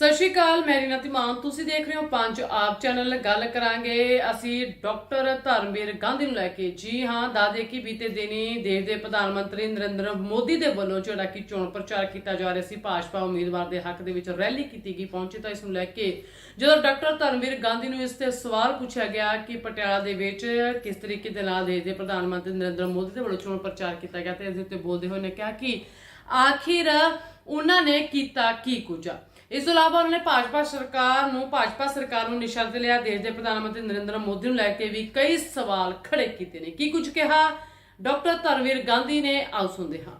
ਸਤਿ ਸ਼੍ਰੀ ਅਕਾਲ, ਮੈਂ ਰੀਨਾ ਤਿਮਾਨ ਤੁਸੀਂ ਦੇਖ ਰਹੇ ਹੋ ਪੰਜ ਆਪ ਚੈਨਲ। ਗੱਲ ਕਰਾਂਗੇ ਅਸੀਂ ਡਾਕਟਰ ਧਰਮਵੀਰ ਗਾਂਧੀ ਨੂੰ ਲੈ ਕੇ। ਜੀ ਹਾਂ ਦਾਦੇ ਕੀ ਬੀਤੇ ਦਿਨੀ ਦੇਸ਼ ਦੇ ਪ੍ਰਧਾਨ ਮੰਤਰੀ ਨਰਿੰਦਰ ਮੋਦੀ ਦੇ ਵੱਲੋਂ ਜਿਹੜਾ ਕਿ ਚੋਣ ਪ੍ਰਚਾਰ ਕੀਤਾ ਜਾ ਰਿਹਾ ਸੀ, ਭਾਜਪਾ ਉਮੀਦਵਾਰ ਦੇ ਹੱਕ ਦੇ ਵਿੱਚ ਰੈਲੀ ਕੀਤੀ ਗਈ, ਪਹੁੰਚੇ ਤਾਂ ਇਸ ਨੂੰ ਲੈ ਕੇ। ਜਦੋਂ ਡਾਕਟਰ ਧਰਮਵੀਰ ਗਾਂਧੀ ਨੂੰ ਇਸ ਤੇ ਸਵਾਲ ਪੁੱਛਿਆ ਗਿਆ ਕਿ ਪਟਿਆਲਾ ਦੇ ਵਿੱਚ ਕਿਸ ਤਰੀਕੇ ਦੇ ਨਾਲ ਦੇਸ਼ ਦੇ ਪ੍ਰਧਾਨ ਮੰਤਰੀ ਨਰਿੰਦਰ ਮੋਦੀ ਦੇ ਵੱਲੋਂ ਚੋਣ ਪ੍ਰਚਾਰ ਕੀਤਾ ਗਿਆ, ਤੇ ਇਸ ਦੇ ਉੱਤੇ ਬੋਲਦੇ ਹੋਏ ਨੇ ਕਿਹਾ ਕਿ ਆਖਿਰ ਉਹਨਾਂ ਨੇ ਕੀਤਾ ਕੀ ਕੁਝ? ਇਸ ਤੋਂ ਇਲਾਵਾ ਉਹਨਾਂ ਨੇ ਭਾਜਪਾ ਸਰਕਾਰ ਨੂੰ, ਭਾਜਪਾ ਸਰਕਾਰ ਨੂੰ ਨਿਸ਼ਾਨੇ ਤੇ ਲਿਆ, ਦੇਸ਼ ਦੇ ਪ੍ਰਧਾਨ ਮੰਤਰੀ ਨਰਿੰਦਰ ਮੋਦੀ ਨੂੰ ਲੈ ਕੇ ਵੀ ਕਈ ਸਵਾਲ ਖੜੇ ਕੀਤੇ ਨੇ। ਕੀ ਕੁਝ ਕਿਹਾ? ਡਾਕਟਰ ਧਰਮਵੀਰ ਗਾਂਧੀ ਨੇ, ਆਓ ਸੁਣਦੇ ਹਾਂ।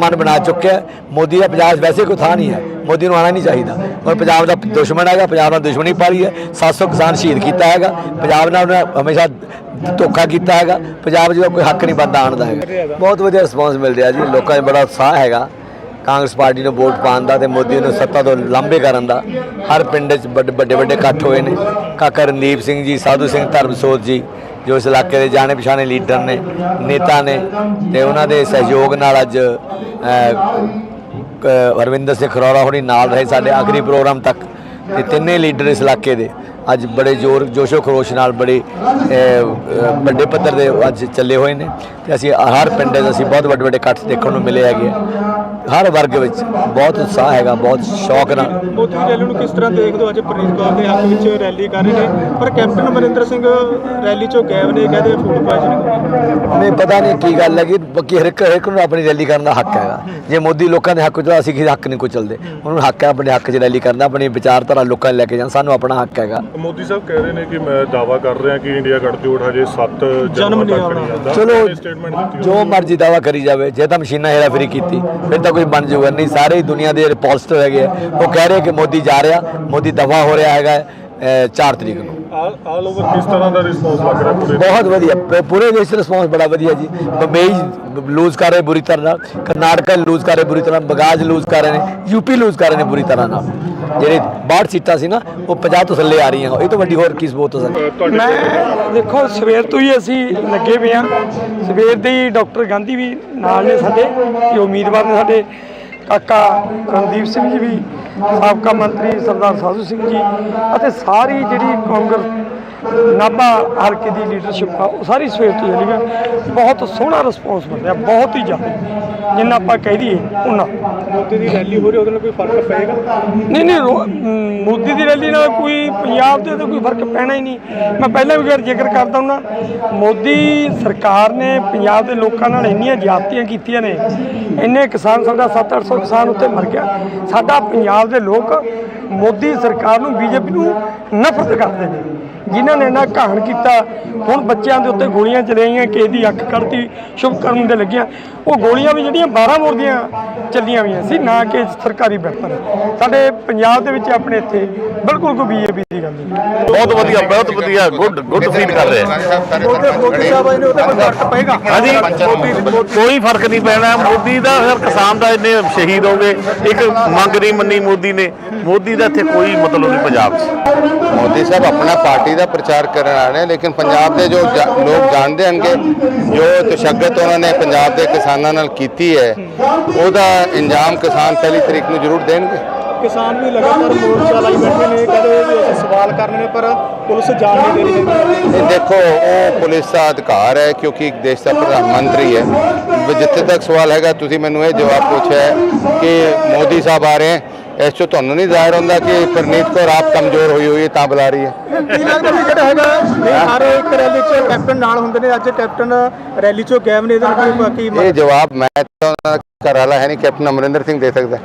ਮਨ ਬਣਾ ਚੁੱਕਿਆ ਮੋਦੀ ਦਾ ਪੰਜਾਬ ਵੈਸੇ ਕੋਈ ਥਾਂ ਨਹੀਂ ਹੈ। ਮੋਦੀ ਨੂੰ ਆਣਾ ਨਹੀਂ ਚਾਹੀਦਾ। ਔਰ ਪੰਜਾਬ ਦਾ ਦੁਸ਼ਮਣ ਹੈਗਾ, ਪੰਜਾਬ ਨਾਲ ਦੁਸ਼ਮਣੀ ਪਾਲੀ ਹੈ। 700 ਕਿਸਾਨ ਸ਼ਹੀਦ ਕੀਤਾ ਹੈਗਾ। ਪੰਜਾਬ ਨਾਲ ਉਹਨੇ ਹਮੇਸ਼ਾ ਧੋਖਾ ਕੀਤਾ ਹੈਗਾ। ਪੰਜਾਬ 'ਚ ਕੋਈ ਹੱਕ ਨਹੀਂ ਬੰਦਾ ਆਉਣ ਦਾ ਹੈਗਾ। ਬਹੁਤ ਵਧੀਆ ਰਿਸਪੌਂਸ ਮਿਲ ਰਿਹਾ ਜੀ। ਲੋਕਾਂ 'ਚ ਬੜਾ ਉਤਸ਼ਾਹ ਹੈਗਾ। ਕਾਂਗਰਸ ਪਾਰਟੀ ਨੂੰ ਵੋਟ ਪਾਉਣ ਦਾ ਤੇ ਮੋਦੀ ਨੂੰ ਸੱਤਾ ਤੋਂ ਲਾਂਭੇ ਕਰਨ ਦਾ ਹਰ ਪਿੰਡ 'ਚ ਵੱਡੇ ਵੱਡੇ ਵੱਡੇ ਇਕੱਠ ਹੋਏ ਨੇ ਕਾਕਾ ਰਣਦੀਪ ਸਿੰਘ ਜੀ ਸਾਧੂ ਸਿੰਘ ਧਰਮਸੋਤ ਜੀ ਜੋ ਇਸ ਇਲਾਕੇ ਦੇ ਜਾਣੇ ਪਛਾਣੇ ਲੀਡਰ ਨੇ ਨੇਤਾ ਨੇ ਤੇ ਉਹਨਾਂ ਦੇ ਸਹਿਯੋਗ ਨਾਲ ਅੱਜ ਅਹ, ਹਰਵਿੰਦਰ ਸਿੰਘ ਖਰੋੜਾ ਹੋਣੀ ਨਾਲ ਰਹੇ ਸਾਡੇ ਆਖਰੀ ਪ੍ਰੋਗਰਾਮ ਤੱਕ ਤੇ ਤਿੰਨੇ ਲੀਡਰ ਇਸ ਇਲਾਕੇ ਦੇ ਅੱਜ ਬੜੇ ਜ਼ੋਰ ਜੋਸ਼ੋ ਖਰੋਸ਼ ਨਾਲ ਬੜੇ ਵੱਡੇ ਪੱਧਰ ਦੇ ਅੱਜ ਚੱਲੇ ਹੋਏ ਨੇ ਤੇ ਅਸੀਂ ਹਰ ਪਿੰਡ 'ਚ ਅਸੀਂ ਬਹੁਤ ਵੱਡੇ ਵੱਡੇ ਇਕੱਠ ਦੇਖਣ ਨੂੰ ਮਿਲੇ ਹੈਗੇ ਆ। ਹਰ ਵਰਗ ਵਿੱਚ ਬਹੁਤ ਉਤਸ਼ਾਹ ਹੈਗਾ ਬਹੁਤ ਸ਼ੌਕ ਨਾਲ। ਮੋਦੀ ਰੈਲੀ ਨੂੰ ਕਿਸ ਤਰ੍ਹਾਂ ਦੇਖਦੇ ਹੋ? ਅੱਜ ਪ੍ਰੀਤ ਕੌਰ ਦੇ ਹੱਕ ਵਿੱਚ ਰੈਲੀ ਕਰ ਰਹੇ ਨੇ। ਪਰ ਕੈਪਟਨ ਅਮਰਿੰਦਰ ਸਿੰਘ ਰੈਲੀ ਚੋਂ ਗਾਇਬ ਨੇ ਕਹਿੰਦੇ ਫੂਡ ਪਾਇਜ਼ਨਿੰਗ ਨਹੀਂ ਪਤਾ ਨਹੀਂ ਕੀ ਗੱਲ ਹੈ ਕਿ ਬਾਕੀ ਹਰ ਇੱਕ ਨੂੰ ਆਪਣੀ ਰੈਲੀ ਕਰਨ ਦਾ ਹੱਕ ਹੈਗਾ। ਜੇ ਮੋਦੀ ਲੋਕਾਂ ਦੇ ਹੱਕ ਚ ਅਸੀਂ ਕਿਸੇ ਹੱਕ ਨਹੀਂ ਕੋ ਚੱਲਦੇ। ਉਹਨਾਂ ਨੂੰ ਹੱਕ ਹੈ ਆਪਣੇ ਹੱਕ 'ਚ ਰੈਲੀ ਕਰਨਾ ਆਪਣੀ ਵਿਚਾਰਧਾਰਾ ਲੋਕਾਂ 'ਚ ਲੈ ਕੇ ਜਾਣ। ਸਾਨੂੰ ਆਪਣਾ ਹੱਕ ਹੈਗਾ। ਮੋਦੀ ਸਾਹਿਬ ਕਹਿ ਰਹੇ ਨੇ ਕਿ ਮੈਂ ਦਾਵਾ ਕਰ ਰਿਹਾ ਕਿ ਇੰਡੀਆ ਗੱਠਜੋੜ ਹਜੇ 7 ਜਨਮ ਨਹੀਂ ਤੱਕ ਆਉਣਾ। ਨਹੀਂ ਆਉਂਦਾ। ਚਲੋ ਜੋ ਮਰਜ਼ੀ ਦਾਵਾ ਕਰੀ ਜਾਵੇ। ਜੇ ਤਾਂ ਮਸ਼ੀਨਾਂ ਹੇਰਾਫੇਰੀ ਕੀਤੀ ਫਿਰ ਤਾਂ ਕੁਝ ਬਣ ਜਾਊਗਾ ਨਹੀਂ ਸਾਰੇ ਹੀ ਦੁਨੀਆ ਦੇ ਜਿਹੜੇ ਪੋਜ਼ਿਟਿਵ ਹੈਗੇ ਆ, ਉਹ ਕਹਿ ਰਹੇ ਕਿ ਮੋਦੀ ਜਾ ਰਿਹਾ ਮੋਦੀ ਦਫਾ ਹੋ ਰਿਹਾ ਹੈਗਾ। 4 ਤਰੀਕ ਨੂੰ। ਆਲ ਓਵਰ ਕਿਸ ਤਰ੍ਹਾਂ ਦਾ ਰਿਸਪੌਂਸ ਲੱਗ ਰਿਹਾ ਪੂਰੇ ਬਹੁਤ ਵਧੀਆ। ਪ- ਪੂਰੇ ਦੇਸ਼ ਦਾ ਰਿਸਪੌਂਸ ਬੜਾ ਵਧੀਆ ਜੀ। ਬੰਬਈ ਲੂਜ਼ ਕਰ ਰਹੇ ਬੁਰੀ ਤਰ੍ਹਾਂ ਨਾਲ। ਕਰਨਾਟਕਾ ਲੂਜ਼ ਕਰ ਰਹੇ ਬੁਰੀ ਤਰ੍ਹਾਂ ਬਗਾਜ ਲੂਜ਼ ਕਰ ਰਹੇ ਨੇ। ਯੂਪੀ ਲੂਜ਼ ਕਰ ਰਹੇ ਨੇ ਬੁਰੀ ਤਰ੍ਹਾਂ ਨਾਲ। ਜਿਹੜੇ 62 ਸੀਟਾਂ ਸੀ ਨਾ ਉਹ 50 ਤੋਂ ਥੱਲੇ ਆ ਰਹੀਆਂ। ਇਹ ਤੋਂ ਵੱਡੀ ਹੋਰ ਕੀ ਸਬੂਤ ਹੋ ਸਕਦੀ? ਮੈਂ ਦੇਖੋ ਸਵੇਰ ਤੋਂ ਹੀ ਅਸੀਂ ਲੱਗੇ ਪਏ ਆ ਸਵੇਰ ਦੇ ਹੀ ਡਾਕਟਰ ਗਾਂਧੀ ਵੀ ਨਾਲ ਨੇ ਸਾਡੇ। ਇਹ ਉਮੀਦਵਾਰ ਨੇ ਸਾਡੇ। ਕਾਕਾ ਰਣਦੀਪ ਸਿੰਘ ਜੀ ਵੀ ਸਾਬਕਾ ਮੰਤਰੀ ਸਰਦਾਰ ਸਾਧੂ ਸਿੰਘ ਜੀ ਅਤੇ ਸਾਰੀ ਜਿਹੜੀ ਕਾਂਗਰਸ ਨਾਭਾ ਹਲਕੇ ਦੀ ਲੀਡਰਸ਼ਿਪ ਆ ਉਹ ਸਾਰੀ ਸਵੇਰ ਤੋਂ ਚੱਲੀ ਆ ਬਹੁਤ ਸੋਹਣਾ ਰਿਸਪੌਂਸ ਮਿਲ ਰਿਹਾ ਬਹੁਤ ਹੀ ਜ਼ਿਆਦਾ। ਜਿੰਨਾ ਆਪਾਂ ਕਹਿ ਦਈਏ ਉਹਨਾਂ ਮੋਦੀ ਦੀ ਰੈਲੀ ਹੋ ਰਹੀ ਉਹਦੇ ਨਾਲ ਕੋਈ ਫ਼ਰਕ ਪਏਗਾ? ਨਹੀਂ ਨਹੀਂ ਮੋਦੀ ਦੀ ਰੈਲੀ ਨਾਲ ਕੋਈ ਪੰਜਾਬ ਦੇ ਤਾਂ ਕੋਈ ਫ਼ਰਕ ਪੈਣਾ ਹੀ ਨਹੀਂ। ਮੈਂ ਪਹਿਲਾਂ ਵੀ ਜ਼ਿਕਰ ਕਰਦਾ ਹੁੰਦਾ ਮੋਦੀ ਸਰਕਾਰ ਨੇ ਪੰਜਾਬ ਦੇ ਲੋਕਾਂ ਨਾਲ ਇੰਨੀਆਂ ਜ਼ਿਆਦਤੀਆਂ ਕੀਤੀਆਂ ਨੇ ਇੰਨੇ ਕਿਸਾਨ ਸਾਡਾ 7-800 ਕਿਸਾਨ ਉੱਤੇ ਮਰ ਗਿਆ। ਸਾਡਾ ਪੰਜਾਬ ਦੇ ਲੋਕ ਮੋਦੀ ਸਰਕਾਰ ਨੂੰ ਬੀਜੇਪੀ ਨੂੰ ਨਫ਼ਰਤ ਕਰਦੇ ਨੇ। ਜਿਨ੍ਹਾਂ ਨੇ ਇਹਨਾਂ ਘਾਣ ਕੀਤਾ ਹੁਣ ਬੱਚਿਆਂ ਦੇ ਉੱਤੇ ਗੋਲੀਆਂ ਚਲਾਈਆਂ ਕਿਸੇ ਦੀ ਅੱਖ ਕੱਢਤੀ ਸ਼ੁਭ ਕਰਨ ਦੇ ਲੱਗੀਆਂ। ਉਹ ਗੋਲੀਆਂ ਵੀ ਜਿਹੜੀਆਂ 12 ਬੋਰ ਦੀਆਂ ਚੱਲੀਆਂ ਹੋਈਆਂ ਸੀ ਨਾ ਕਿ ਸਰਕਾਰੀ ਵੈਪਨ। ਸਾਡੇ ਪੰਜਾਬ ਦੇ ਵਿੱਚ ਆਪਣੇ ਇੱਥੇ ਬਿਲਕੁਲ ਕੋਈ ਬੀਜੇਪੀ ਦੀ ਗੱਲ ਨਹੀਂ। ਬਹੁਤ ਵਧੀਆ ਬਹੁਤ ਵਧੀਆ ਗੁੱਡ ਗੁੱਡ ਫੀਲ ਕਰ ਰਹੇ। ਨੇ ਹਾਂਜੀ। ਕੋਈ ਫ਼ਰਕ ਨਹੀਂ ਪੈਣਾ। ਮੋਦੀ ਦਾ ਫਿਰ ਕਿਸਾਨ ਦਾ ਇੰਨੇ ਸ਼ਹੀਦ ਹੋ ਗਏ। ਇੱਕ ਮੰਗ ਨਹੀਂ ਮੰਨੀ ਮੋਦੀ ਨੇ। ਮੋਦੀ ਦਾ ਇੱਥੇ ਕੋਈ ਮਤਲਬ ਨਹੀਂ ਪੰਜਾਬ 'ਚ। ਮੋਦੀ ਸਾਹਿਬ ਆਪਣਾ ਪਾਰਟੀ ਦਾ ਪ੍ਰਚਾਰ ਕਰਨ ਆ ਰਹੇ ਨੇ ਲੇਕਿਨ ਪੰਜਾਬ ਦੇ ਜੋ ਲੋਕ ਜਾਣਦੇ ਹੋਣਗੇ ਜੋ ਤਸ਼ੱਦਦ ਉਹਨਾਂ ਨੇ ਪੰਜਾਬ ਦੇ ਕਿਸਾਨਾਂ ਨਾਲ ਕੀਤੀ ਹੈ ਉਹਦਾ ਇੰਜਾਮ ਕਿਸਾਨ ਪਹਿਲੀ ਤਰੀਕ ਨੂੰ ਜ਼ਰੂਰ ਦੇਣਗੇ। ਕਿਸਾਨ ਵੀ ਲਗਾਤਾਰ ਮੋਰਚਾ ਲਾਈ ਬੈਠੇ ਨੇ ਕਹਿੰਦੇ ਵੀ ਅਸੀਂ ਸਵਾਲ ਕਰਨੇ ਨੇ ਪਰ ਪੁਲਿਸ ਜਾਣ ਨਹੀਂ ਦੇ ਰਹੀ ਹੈ ਦੇਖੋ ਉਹ ਪੁਲਿਸ ਦਾ ਅਧਿਕਾਰ ਹੈ ਕਿਉਂਕਿ ਇੱਕ ਦੇਸ਼ ਦਾ ਪ੍ਰਧਾਨ ਮੰਤਰੀ ਹੈ। ਜਿੱਥੇ ਤੱਕ ਸਵਾਲ ਹੈਗਾ ਤੁਸੀਂ ਮੈਨੂੰ ਇਹ ਜਵਾਬ ਪੁੱਛਿਆ ਕਿ ਮੋਦੀ ਸਾਹਿਬ ਆ ਰਹੇ ਹੈ। ਇਸ ਤੋਂ ਤੁਹਾਨੂੰ ਨਹੀਂ ਜ਼ਾਹਿਰ ਹੁੰਦਾ ਕਿ ਪ੍ਰਨੀਤ ਕੌਰ ਆਪ ਕਮਜ਼ੋਰ ਹੋਈ ਹੋਈ ਹੈ ਤਾਂ ਬੁਲਾ ਰਹੀ ਹੈ। ਕੀ ਲੱਗਦਾ ਵੀ ਜਿਹੜਾ ਹੈਗਾ ਨਹੀਂ ਹਰ ਇੱਕ ਰੈਲੀ 'ਚ ਕੈਪਟਨ ਨਾਲ ਹੁੰਦੇ ਨੇ ਅੱਜ ਕੈਪਟਨ ਰੈਲੀ 'ਚੋਂ ਗਾਇਬ ਨੇ ਇਹਦੇ ਨਾਲ ਕੋਈ ਬਾਕੀ ਇਹ ਜਵਾਬ ਮੈਂ ਤਾਂ ਉਹਨਾਂ ਦਾ ਘਰ ਵਾਲਾ ਹੈ ਨਹੀਂ ਕੈਪਟਨ ਅਮਰਿੰਦਰ ਸਿੰਘ ਦੇ ਸਕਦਾ।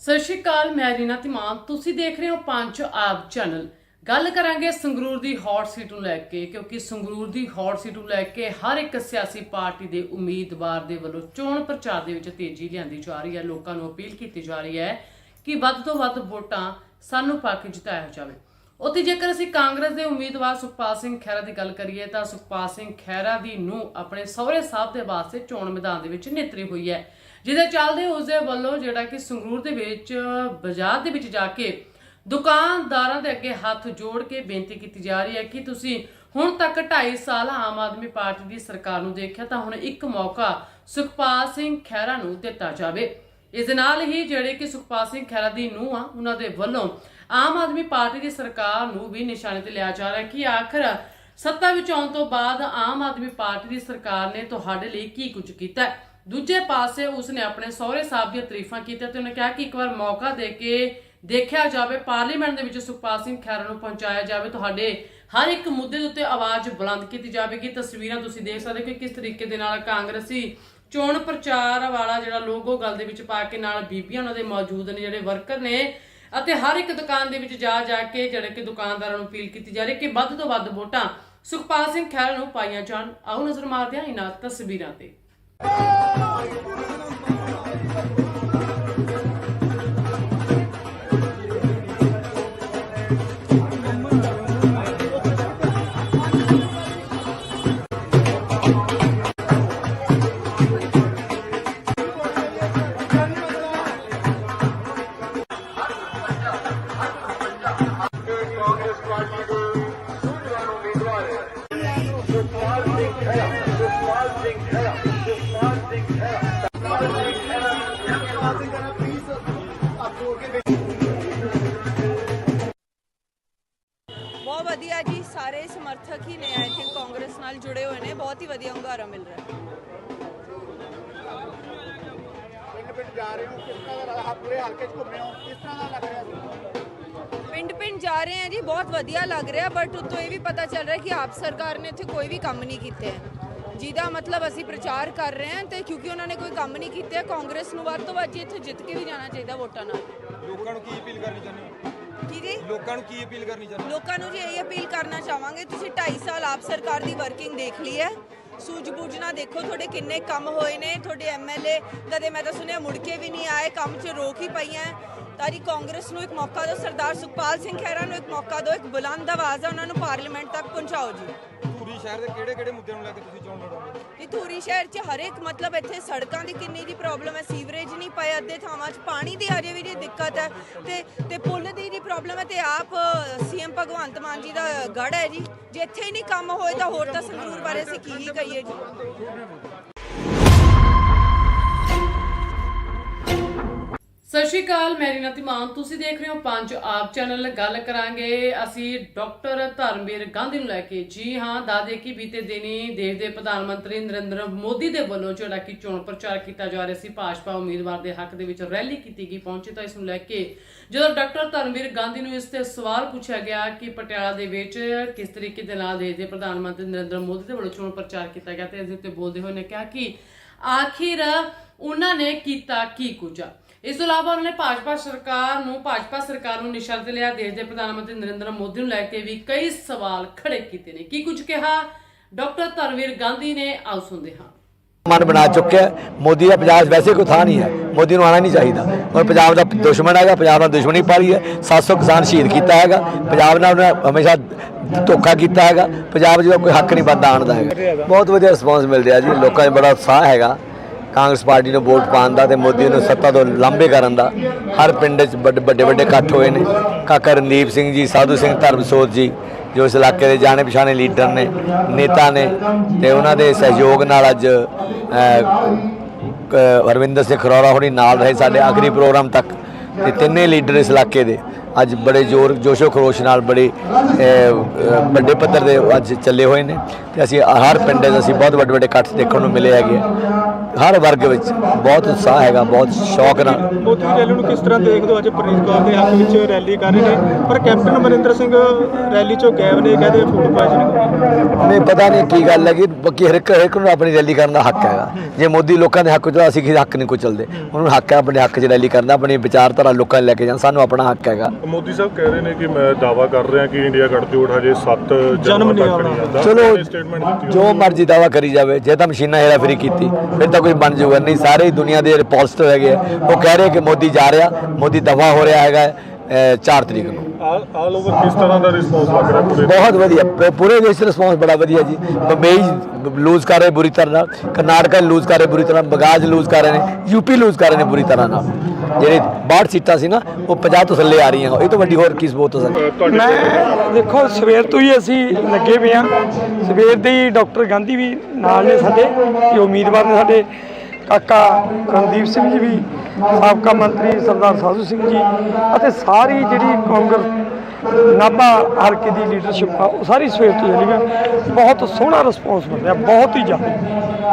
ਸਤਿ ਸ਼੍ਰੀ ਅਕਾਲ ਮੈਂ ਰੀਨਾ ਧੀਮਾਨ। ਤੁਸੀਂ ਦੇਖ ਰਹੇ ਹੋ ਪੰਜ ਆਪ ਚੈਨਲ। ਗੱਲ ਕਰਾਂਗੇ ਸੰਗਰੂਰ ਦੀ ਹੌਟ ਸੀਟ ਨੂੰ ਲੈ ਕੇ, ਕਿਉਂਕਿ ਸੰਗਰੂਰ ਦੀ ਹੌਟ ਸੀਟ ਨੂੰ ਲੈ ਕੇ ਹਰ ਇੱਕ ਸਿਆਸੀ ਪਾਰਟੀ ਦੇ ਉਮੀਦਵਾਰ ਦੇ ਵੱਲੋਂ ਚੋਣ ਪ੍ਰਚਾਰ ਦੇ ਵਿੱਚ ਤੇਜ਼ੀ ਲਿਆਂਦੀ ਜਾ ਰਹੀ ਹੈ। ਲੋਕਾਂ ਨੂੰ ਅਪੀਲ ਕੀਤੀ ਜਾ ਰਹੀ ਹੈ ਕਿ ਵੱਧ ਤੋਂ ਵੱਧ ਵੋਟਾਂ ਸਾਨੂੰ ਪਾ ਕੇ ਜਿਤਾਇਆ ਜਾਵੇ। ਉੱਥੇ ਜੇਕਰ ਅਸੀਂ ਕਾਂਗਰਸ ਦੇ ਉਮੀਦਵਾਰ ਸੁਖਪਾਲ ਸਿੰਘ ਖਹਿਰਾ ਦੀ ਗੱਲ ਕਰੀਏ, ਤਾਂ ਸੁਖਪਾਲ ਸਿੰਘ ਖਹਿਰਾ ਦੀ ਨੂੰ ਆਪਣੇ ਸਹੁਰੇ ਸਾਹਿਬ ਦੇ ਵਾਸਤੇ ਚੋਣ ਮੈਦਾਨ ਦੇ ਵਿੱਚ ਨੇਤਰੀ ਹੋਈ ਹੈ, ਜਿਹਦੇ ਚੱਲਦੇ ਉਸ ਦੇ ਵੱਲੋਂ ਜਿਹੜਾ ਕਿ ਸੰਗਰੂਰ ਦੇ ਵਿੱਚ ਬਾਜ਼ਾਰ ਦੇ ਵਿੱਚ ਜਾ ਕੇ ਦੁਕਾਨਦਾਰਾਂ ਦੇ ਅੱਗੇ ਹੱਥ ਜੋੜ ਕੇ ਬੇਨਤੀ ਕੀਤੀ ਜਾ ਰਹੀ ਹੈ ਕਿ ਤੁਸੀਂ ਹੁਣ ਤੱਕ 2.5 ਸਾਲ ਆਮ ਆਦਮੀ ਪਾਰਟੀ ਦੀ ਸਰਕਾਰ ਨੂੰ ਦੇਖਿਆ ਤਾਂ ਹੁਣ ਇੱਕ ਮੌਕਾ ਸੁਖਪਾਲ ਸਿੰਘ ਖਹਿਰਾ ਨੂੰ ਦਿੱਤਾ ਜਾਵੇ। ਇਸ ਦੇ ਨਾਲ ਹੀ ਜਿਹੜੇ ਕਿ ਸੁਖਪਾਲ ਸਿੰਘ ਖਹਿਰਾ ਦੀ ਨੂੰਹ ਆ, ਉਹਨਾਂ ਦੇ ਵੱਲੋਂ ਆਮ ਆਦਮੀ ਪਾਰਟੀ ਦੀ ਸਰਕਾਰ ਨੂੰ ਵੀ ਨਿਸ਼ਾਨੇ ਤੇ ਲਿਆ ਜਾ ਰਿਹਾ ਕਿ ਆਖਰ ਸੱਤਾ ਵਿੱਚ ਆਉਣ ਤੋਂ ਬਾਅਦ ਆਮ ਆਦਮੀ ਪਾਰਟੀ ਦੀ ਸਰਕਾਰ ਨੇ ਤੁਹਾਡੇ ਲਈ ਕੀ ਕੁਝ ਕੀਤਾ ਦੂਜੇ ਪਾਸੇ ਉਸਨੇ ਆਪਣੇ ਸਹੁਰੇ ਸਾਹਿਬ ਦੀਆਂ ਤਾਰੀਫਾਂ ਕੀਤੀਆਂ ਤੇ ਉਹਨੇ ਕਿਹਾ ਕਿ ਇੱਕ ਵਾਰ ਮੌਕਾ ਦੇ ਕੇ ਦੇਖਿਆ ਜਾਵੇ, ਪਾਰਲੀਮੈਂਟ ਦੇ ਵਿੱਚ ਸੁਖਪਾਲ ਸਿੰਘ ਖਹਿਰਾ ਨੂੰ ਪਹੁੰਚਾਇਆ ਜਾਵੇ, ਤੁਹਾਡੇ ਹਰ ਇੱਕ ਮੁੱਦੇ ਦੇ ਉੱਤੇ ਆਵਾਜ਼ ਬੁਲੰਦ ਕੀਤੀ ਜਾਵੇਗੀ। ਤਸਵੀਰਾਂ ਤੁਸੀਂ ਦੇਖ ਸਕਦੇ ਹੋ ਕਿ ਕਿਸ ਤਰੀਕੇ ਦੇ ਨਾਲ ਕਾਂਗਰਸੀ ਚੋਣ ਪ੍ਰਚਾਰ ਵਾਲਾ ਜਿਹੜਾ ਲੋਗੋ ਗੱਲ ਦੇ ਵਿੱਚ ਪਾ ਕੇ ਨਾਲ ਬੀਬੀਆਂ ਉਹਨਾਂ ਦੇ ਮੌਜੂਦ ਨੇ, ਜਿਹੜੇ ਵਰਕਰ ਨੇ, ਅਤੇ ਹਰ ਇੱਕ ਦੁਕਾਨ ਦੇ ਵਿੱਚ ਜਾ ਜਾ ਕੇ ਜਿਹੜੇ ਕਿ ਦੁਕਾਨਦਾਰਾਂ ਨੂੰ ਅਪੀਲ ਕੀਤੀ ਜਾ ਰਹੀ ਹੈ ਕਿ ਵੱਧ ਤੋਂ ਵੱਧ ਵੋਟਾਂ ਸੁਖਪਾਲ ਸਿੰਘ ਖਹਿਰਾ ਨੂੰ ਪਾਈਆਂ ਜਾਣ। ਆਓ ਨਜ਼ਰ ਮਾਰਦੇ ਹਾਂ ਇਹਨਾਂ ਤਸਵੀਰਾਂ ਤੇ। ਹੁੰਗਾਰਾ ਮਿਲ ਰਿਹਾ। ਹੈ ਪਿੰਡ ਪਿੰਡ ਜਾ ਰਹੇ ਹਾਂ ਜੀ ਬਹੁਤ ਵਧੀਆ ਲੱਗ ਰਿਹਾ ਬਟ ਉਤੋਂ ਇਹ ਵੀ ਪਤਾ ਚੱਲ ਰਿਹਾ ਕਿ ਆਪ ਸਰਕਾਰ ਨੇ ਇੱਥੇ ਕੋਈ ਵੀ ਕੰਮ ਨਹੀਂ ਕੀਤੇ। ਹੈ ਜਿਹਦਾ ਮਤਲਬ ਅਸੀਂ ਪ੍ਰਚਾਰ ਕਰ ਰਹੇ ਹਾਂ ਤੇ ਕਿਉਂਕਿ ਉਹਨਾਂ ਨੇ ਕੋਈ ਕੰਮ ਨਹੀਂ ਕੀਤੇ ਕਾਂਗਰਸ ਨੂੰ ਵੱਧ ਤੋਂ ਵੱਧ ਜੀ ਇੱਥੇ ਜਿੱਤ ਕੇ ਵੀ ਜਾਣਾ ਚਾਹੀਦਾ ਵੋਟਾਂ ਨਾਲ। ਲੋਕਾਂ ਨੂੰ ਕੀ ਅਪੀਲ ਕਰਨੀ ਚਾਹੁੰਦੇ ਹੋ? ਕੀ ਜੀ? ਲੋਕਾਂ ਨੂੰ ਕੀ ਅਪੀਲ ਕਰਨੀ ਚਾਹੁੰਦੇ ਲੋਕਾਂ ਨੂੰ ਜੀ ਇਹ ਅਪੀਲ ਕਰਨਾ ਚਾਹਾਂਗੇ ਤੁਸੀਂ 2.5 ਸਾਲ ਆਪ ਸਰਕਾਰ ਦੀ ਵਰਕਿੰਗ ਦੇਖ ਲਈ ਹੈ। ਸੂਝ-ਬੂਝ ਨਾ ਦੇਖੋ ਤੁਹਾਡੇ ਕਿੰਨੇ ਕੰਮ ਹੋਏ ਨੇ, ਤੁਹਾਡੇ ਐਮਐਲਏ ਕਦੇ ਮੈਂ ਤਾਂ ਸੁਣਿਆ ਮੁੜ ਕੇ ਵੀ ਨਹੀਂ ਆਏ, ਕੰਮ 'ਚ ਰੋਕ ਹੀ ਪਈਆਂ ਤਾਂ ਜੀ ਕਾਂਗਰਸ ਨੂੰ ਇੱਕ ਮੌਕਾ ਦਿਓ, ਸਰਦਾਰ ਸੁਖਪਾਲ ਸਿੰਘ ਖਹਿਰਾ ਨੂੰ ਇੱਕ ਮੌਕਾ ਦਿਓ, ਇੱਕ ਬੁਲੰਦ ਆਵਾਜ਼ ਆ ਉਹਨਾਂ ਨੂੰ ਪਾਰਲੀਮੈਂਟ ਤੱਕ ਪਹੁੰਚਾਓ ਜੀ। ਧੂਰੀ ਸ਼ਹਿਰ ਦੇ ਕਿਹੜੇ ਕਿਹੜੇ ਮੁੱਦਿਆਂ ਨੂੰ ਲੈ ਕੇ ਤੁਸੀਂ ਚੋਣ ਲੜੋਗੇ? ਜੀ ਧੂਰੀ ਸ਼ਹਿਰ 'ਚ ਹਰੇਕ ਮਤਲਬ ਇੱਥੇ ਸੜਕਾਂ ਦੀ ਕਿੰਨੀ ਦੀ ਪ੍ਰੋਬਲਮ ਹੈ, ਸੀਵਰੇਜ ਨਹੀਂ ਪਏ, ਅੱਧੇ ਥਾਵਾਂ 'ਚ ਪਾਣੀ ਦੀ ਅਜੇ ਵੀ ਜੀ ਦਿੱਕਤ ਹੈ ਤੇ ਤੇ ਪੁੱਲ ਦੀ ਜੀ ਪ੍ਰੋਬਲਮ ਹੈ ਤੇ ਆਪ ਸੀਐਮ ਭਗਵੰਤ ਮਾਨ ਜੀ ਦਾ ਗੜ ਹੈ ਜੀ। ਜੇ ਇੱਥੇ ਹੀ ਨਹੀਂ ਕੰਮ ਹੋਏ ਤਾਂ ਹੋਰ ਤਾਂ ਸੰਗਰੂਰ ਬਾਰੇ ਅਸੀਂ ਕੀ ਹੀ ਕਹੀਏ ਜੀ? ਸਤਿ ਸ਼੍ਰੀ ਅਕਾਲ, ਮੈਂ ਰੀਨਾ ਤਿਮਾਨ ਤੁਸੀਂ ਦੇਖ ਰਹੇ ਹੋ ਪੰਜ ਆਪ ਚੈਨਲ। ਗੱਲ ਕਰਾਂਗੇ ਅਸੀਂ ਡਾਕਟਰ ਧਰਮਵੀਰ ਗਾਂਧੀ ਨੂੰ ਲੈ ਕੇ। ਜੀ ਹਾਂ ਦਾਦੇ ਕੀ ਬੀਤੇ ਦਿਨੀ ਦੇਸ਼ ਦੇ ਪ੍ਰਧਾਨ ਮੰਤਰੀ ਨਰਿੰਦਰ ਮੋਦੀ ਦੇ ਵੱਲੋਂ ਜਿਹੜਾ ਕਿ ਚੋਣ ਪ੍ਰਚਾਰ ਕੀਤਾ ਜਾ ਰਿਹਾ ਸੀ, ਭਾਜਪਾ ਉਮੀਦਵਾਰ ਦੇ ਹੱਕ ਦੇ ਵਿੱਚ ਰੈਲੀ ਕੀਤੀ ਗਈ, ਪਹੁੰਚੀ ਤਾਂ ਇਸ ਨੂੰ ਲੈ ਕੇ। ਜਦੋਂ ਡਾਕਟਰ ਧਰਮਵੀਰ ਗਾਂਧੀ ਨੂੰ ਇਸ ਤੇ ਸਵਾਲ ਪੁੱਛਿਆ ਗਿਆ ਕਿ ਪਟਿਆਲਾ ਦੇ ਵਿੱਚ ਕਿਸ ਤਰੀਕੇ ਦੇ ਨਾਲ ਦੇਸ਼ ਦੇ ਪ੍ਰਧਾਨ ਮੰਤਰੀ ਨਰਿੰਦਰ ਮੋਦੀ ਦੇ ਵੱਲੋਂ ਚੋਣ ਪ੍ਰਚਾਰ ਕੀਤਾ ਗਿਆ, ਤੇ ਇਸ ਦੇ ਉੱਤੇ ਬੋਲਦੇ ਹੋਏ ਨੇ ਕਿਹਾ ਕਿ ਆਖਿਰ ਉਹਨਾਂ ਨੇ ਕੀਤਾ ਕੀ ਕੁਝ? ਆ ਇਸ ਤੋਂ ਇਲਾਵਾ ਉਹਨਾਂ ਨੇ ਭਾਜਪਾ ਸਰਕਾਰ ਨੂੰ, ਭਾਜਪਾ ਸਰਕਾਰ ਨੂੰ ਨਿਸ਼ਾਨੇ ਲਿਆ ਦੇਸ਼ ਦੇ ਪ੍ਰਧਾਨ ਮੰਤਰੀ ਨਰਿੰਦਰ ਮੋਦੀ ਨੂੰ ਲੈ ਕੇ ਵੀ ਕਈ ਸਵਾਲ ਖੜੇ ਕੀਤੇ ਨੇ। ਕੀ ਕੁਝ ਕਿਹਾ? ਡਾਕਟਰ ਧਰਮਵੀਰ ਗਾਂਧੀ ਨੇ, ਆਓ ਸੁਣਦੇ ਹਾਂ। ਮਨ ਬਣਾ ਚੁੱਕਿਆ ਮੋਦੀ ਦਾ ਪੰਜਾਬ ਵੈਸੇ ਕੋਈ ਥਾਂ ਨਹੀਂ ਹੈ। ਮੋਦੀ ਨੂੰ ਆਣਾ ਨਹੀਂ ਚਾਹੀਦਾ। ਔਰ ਪੰਜਾਬ ਦਾ ਦੁਸ਼ਮਣ ਹੈਗਾ, ਪੰਜਾਬ ਨਾਲ ਦੁਸ਼ਮਣੀ ਪਾਲੀ ਹੈ। 700 ਕਿਸਾਨ ਸ਼ਹੀਦ ਕੀਤਾ ਹੈਗਾ। ਪੰਜਾਬ ਨਾਲ ਉਹਨੇ ਹਮੇਸ਼ਾ ਧੋਖਾ ਕੀਤਾ ਹੈਗਾ। ਪੰਜਾਬ 'ਚ ਕੋਈ ਹੱਕ ਨਹੀਂ ਬੰਦਾ ਆਉਣ ਦਾ ਹੈਗਾ। ਬਹੁਤ ਵਧੀਆ ਰਿਸਪੌਂਸ ਮਿਲ ਰਿਹਾ ਜੀ। ਲੋਕਾਂ 'ਚ ਬੜਾ ਉਤਸ਼ਾਹ ਹੈਗਾ। ਕਾਂਗਰਸ ਪਾਰਟੀ ਨੂੰ ਵੋਟ ਪਾਉਣ ਦਾ ਤੇ ਮੋਦੀ ਨੂੰ ਸੱਤਾ ਤੋਂ ਲਾਂਭੇ ਕਰਨ ਦਾ ਹਰ ਪਿੰਡ 'ਚ ਵੱਡੇ ਵੱਡੇ ਵੱਡੇ ਇਕੱਠ ਹੋਏ ਨੇ। ਕਾਕਾ ਰਣਦੀਪ ਸਿੰਘ ਜੀ, ਸਾਧੂ ਸਿੰਘ ਧਰਮਸੋਤ ਜੀ, ਜੋ ਇਸ ਇਲਾਕੇ ਦੇ ਜਾਣੇ ਪਛਾਣੇ ਲੀਡਰ ਨੇ, ਨੇਤਾ ਨੇ ਤੇ ਉਹਨਾਂ ਦੇ ਸਹਿਯੋਗ ਨਾਲ ਅੱਜ ਹਰਵਿੰਦਰ ਸਿੰਘ ਖਰੋੜਾ ਹੋਣੀ ਨਾਲ ਰਹੇ ਸਾਡੇ ਆਖਰੀ ਪ੍ਰੋਗਰਾਮ ਤੱਕ। ਤੇ ਤਿੰਨੇ ਲੀਡਰ ਇਸ ਇਲਾਕੇ ਦੇ। ਅੱਜ ਬੜੇ ਜ਼ੋਰ ਜੋਸ਼ੋ ਖਰੋਸ਼ ਨਾਲ ਬੜੇ ਵੱਡੇ ਪੱਧਰ ਦੇ ਅੱਜ ਚੱਲੇ ਹੋਏ ਨੇ। ਤੇ ਅਸੀਂ ਹਰ ਪਿੰਡ 'ਚ ਅਸੀਂ ਬਹੁਤ ਵੱਡੇ ਵੱਡੇ ਇਕੱਠ ਦੇਖਣ ਨੂੰ ਮਿਲੇ ਹੈਗੇ। ਹਰ ਵਰਗ ਵਿੱਚ ਬਹੁਤ ਉਤਸ਼ਾਹ ਹੈਗਾ ਬਹੁਤ ਸ਼ੌਕ ਨਾਲ। ਮੋਦੀ ਰੈਲੀ ਨੂੰ ਕਿਸ ਤਰ੍ਹਾਂ ਦੇਖਦੇ ਹੋ? ਅੱਜ ਪ੍ਰੀਤ ਕੌਰ ਦੇ ਹੱਕ ਵਿੱਚ ਰੈਲੀ ਕਰ ਰਹੇ ਨੇ। ਪਰ ਕੈਪਟਨ ਅਮਰਿੰਦਰ ਸਿੰਘ ਰੈਲੀ ਚੋਂ ਗਾਇਬ ਨੇ ਕਹਿੰਦੇ ਫੂਡ ਪਾਇਜ਼ਨਿੰਗ ਨਹੀਂ ਪਤਾ ਨਹੀਂ ਕੀ ਗੱਲ ਹੈਗੀ। ਬਾਕੀ ਹਰ ਇੱਕ ਹਰ ਇੱਕ ਨੂੰ ਆਪਣੀ ਰੈਲੀ ਕਰਨ ਦਾ ਹੱਕ ਹੈਗਾ। ਜੇ ਮੋਦੀ ਲੋਕਾਂ ਦੇ ਹੱਕ 'ਚ ਅਸੀਂ ਕਿਸੇ ਹੱਕ ਨਹੀਂ ਕੁਚਲਦੇ। ਉਹਨੂੰ ਹੱਕ ਹੈ ਆਪਣੇ ਹੱਕ 'ਚ ਰੈਲੀ ਕਰਨ ਦਾ ਆਪਣੀ ਵਿਚਾਰਧਾਰਾ ਲੋਕਾਂ ਨੂੰ ਲੈ ਕੇ ਜਾਣ। ਸਾਨੂੰ ਆਪਣਾ ਹੱਕ ਹੈਗਾ। ਮੋਦੀ ਸਾਹਿਬ ਕਹਿ ਰਹੇ ਨੇ ਕਿ ਮੈਂ ਦਾਵਾ ਕਰ ਰਿਹਾ ਕਿ ਇੰਡੀਆ ਗੱਠਜੋੜ ਹਜੇ 7 ਜਨਮ ਨਹੀਂ ਆਉਣਾ। ਚਲੋ ਸਟੇਟਮੈਂਟ ਦਿੱਤੀ ਜੋ ਮਰਜ਼ੀ ਦਾਵਾ ਕਰੀ ਜਾਵੇ ਜੇ ਤਾਂ ਮਸ਼ੀਨਾਂ ਹੇਰਾਫੇਰੀ ਕੀਤੀ ਫਿਰ ਤਾਂ ਕੁਝ ਬਣ ਜਾਊਗਾ ਨਹੀਂ ਸਾਰੇ ਹੀ ਦੁਨੀਆ ਦੇ ਪੋਜ਼ਿਟਿਵ ਹੈਗੇ। ਉਹ ਕਹਿ ਰਹੇ ਕਿ ਮੋਦੀ ਜਾ ਰਿਹਾ ਮੋਦੀ ਦਫਾ ਹੋ ਰਿਹਾ ਹੈਗਾ 4 ਤਰੀਕ ਨੂੰ। ਆਲ ਓਵਰ ਕਿਸ ਤਰ੍ਹਾਂ ਦਾ ਰਿਸਪੌਂਸ ਲੱਗ ਰਿਹਾ ਪੂਰੇ ਬਹੁਤ ਵਧੀਆ। ਪ- ਪੂਰੇ ਦੇਸ਼ ਦਾ ਰਿਸਪੌਂਸ ਬੜਾ ਵਧੀਆ ਜੀ। ਬੰਬਈ ਲੂਜ਼ ਕਰ ਰਹੇ ਬੁਰੀ ਤਰ੍ਹਾਂ ਨਾਲ। ਕਰਨਾਟਕਾ ਲੂਜ਼ ਕਰ ਰਹੇ ਬੁਰੀ ਤਰ੍ਹਾਂ ਬਗਾਜ ਲੂਜ਼ ਕਰ ਰਹੇ ਨੇ। ਯੂਪੀ ਲੂਜ਼ ਕਰ ਰਹੇ ਨੇ ਬੁਰੀ ਤਰ੍ਹਾਂ ਨਾਲ। ਜਿਹੜੇ 62 ਸੀਟਾਂ ਸੀ ਨਾ ਉਹ 50 ਤੋਂ ਥੱਲੇ ਆ ਰਹੀਆਂ। ਇਹ ਤੋਂ ਵੱਡੀ ਹੋਰ ਕੀ ਸਬੂਤ ਹੋ ਸਕਦੀ? ਮੈਂ ਦੇਖੋ ਸਵੇਰ ਤੋਂ ਹੀ ਅਸੀਂ ਲੱਗੇ ਪਏ ਹਾਂ। ਸਵੇਰ ਦੇ ਹੀ ਡਾਕਟਰ ਗਾਂਧੀ ਵੀ ਨਾਲ ਨੇ ਸਾਡੇ। ਇਹ ਉਮੀਦਵਾਰ ਨੇ ਸਾਡੇ। ਕਾਕਾ ਰਣਦੀਪ ਸਿੰਘ ਜੀ ਵੀ ਸਾਬਕਾ ਮੰਤਰੀ ਸਰਦਾਰ ਸਾਧੂ ਸਿੰਘ ਜੀ ਅਤੇ ਸਾਰੀ ਜਿਹੜੀ ਕਾਂਗਰਸ ਨਾਭਾ ਹਲਕੇ ਦੀ ਲੀਡਰਸ਼ਿਪ ਆ ਉਹ ਸਾਰੀ ਸਵੇਰ ਤੋਂ ਚੱਲੀ ਆ ਬਹੁਤ ਸੋਹਣਾ ਰਿਸਪੌਂਸ ਮਿਲ ਰਿਹਾ ਬਹੁਤ ਹੀ ਜ਼ਿਆਦਾ।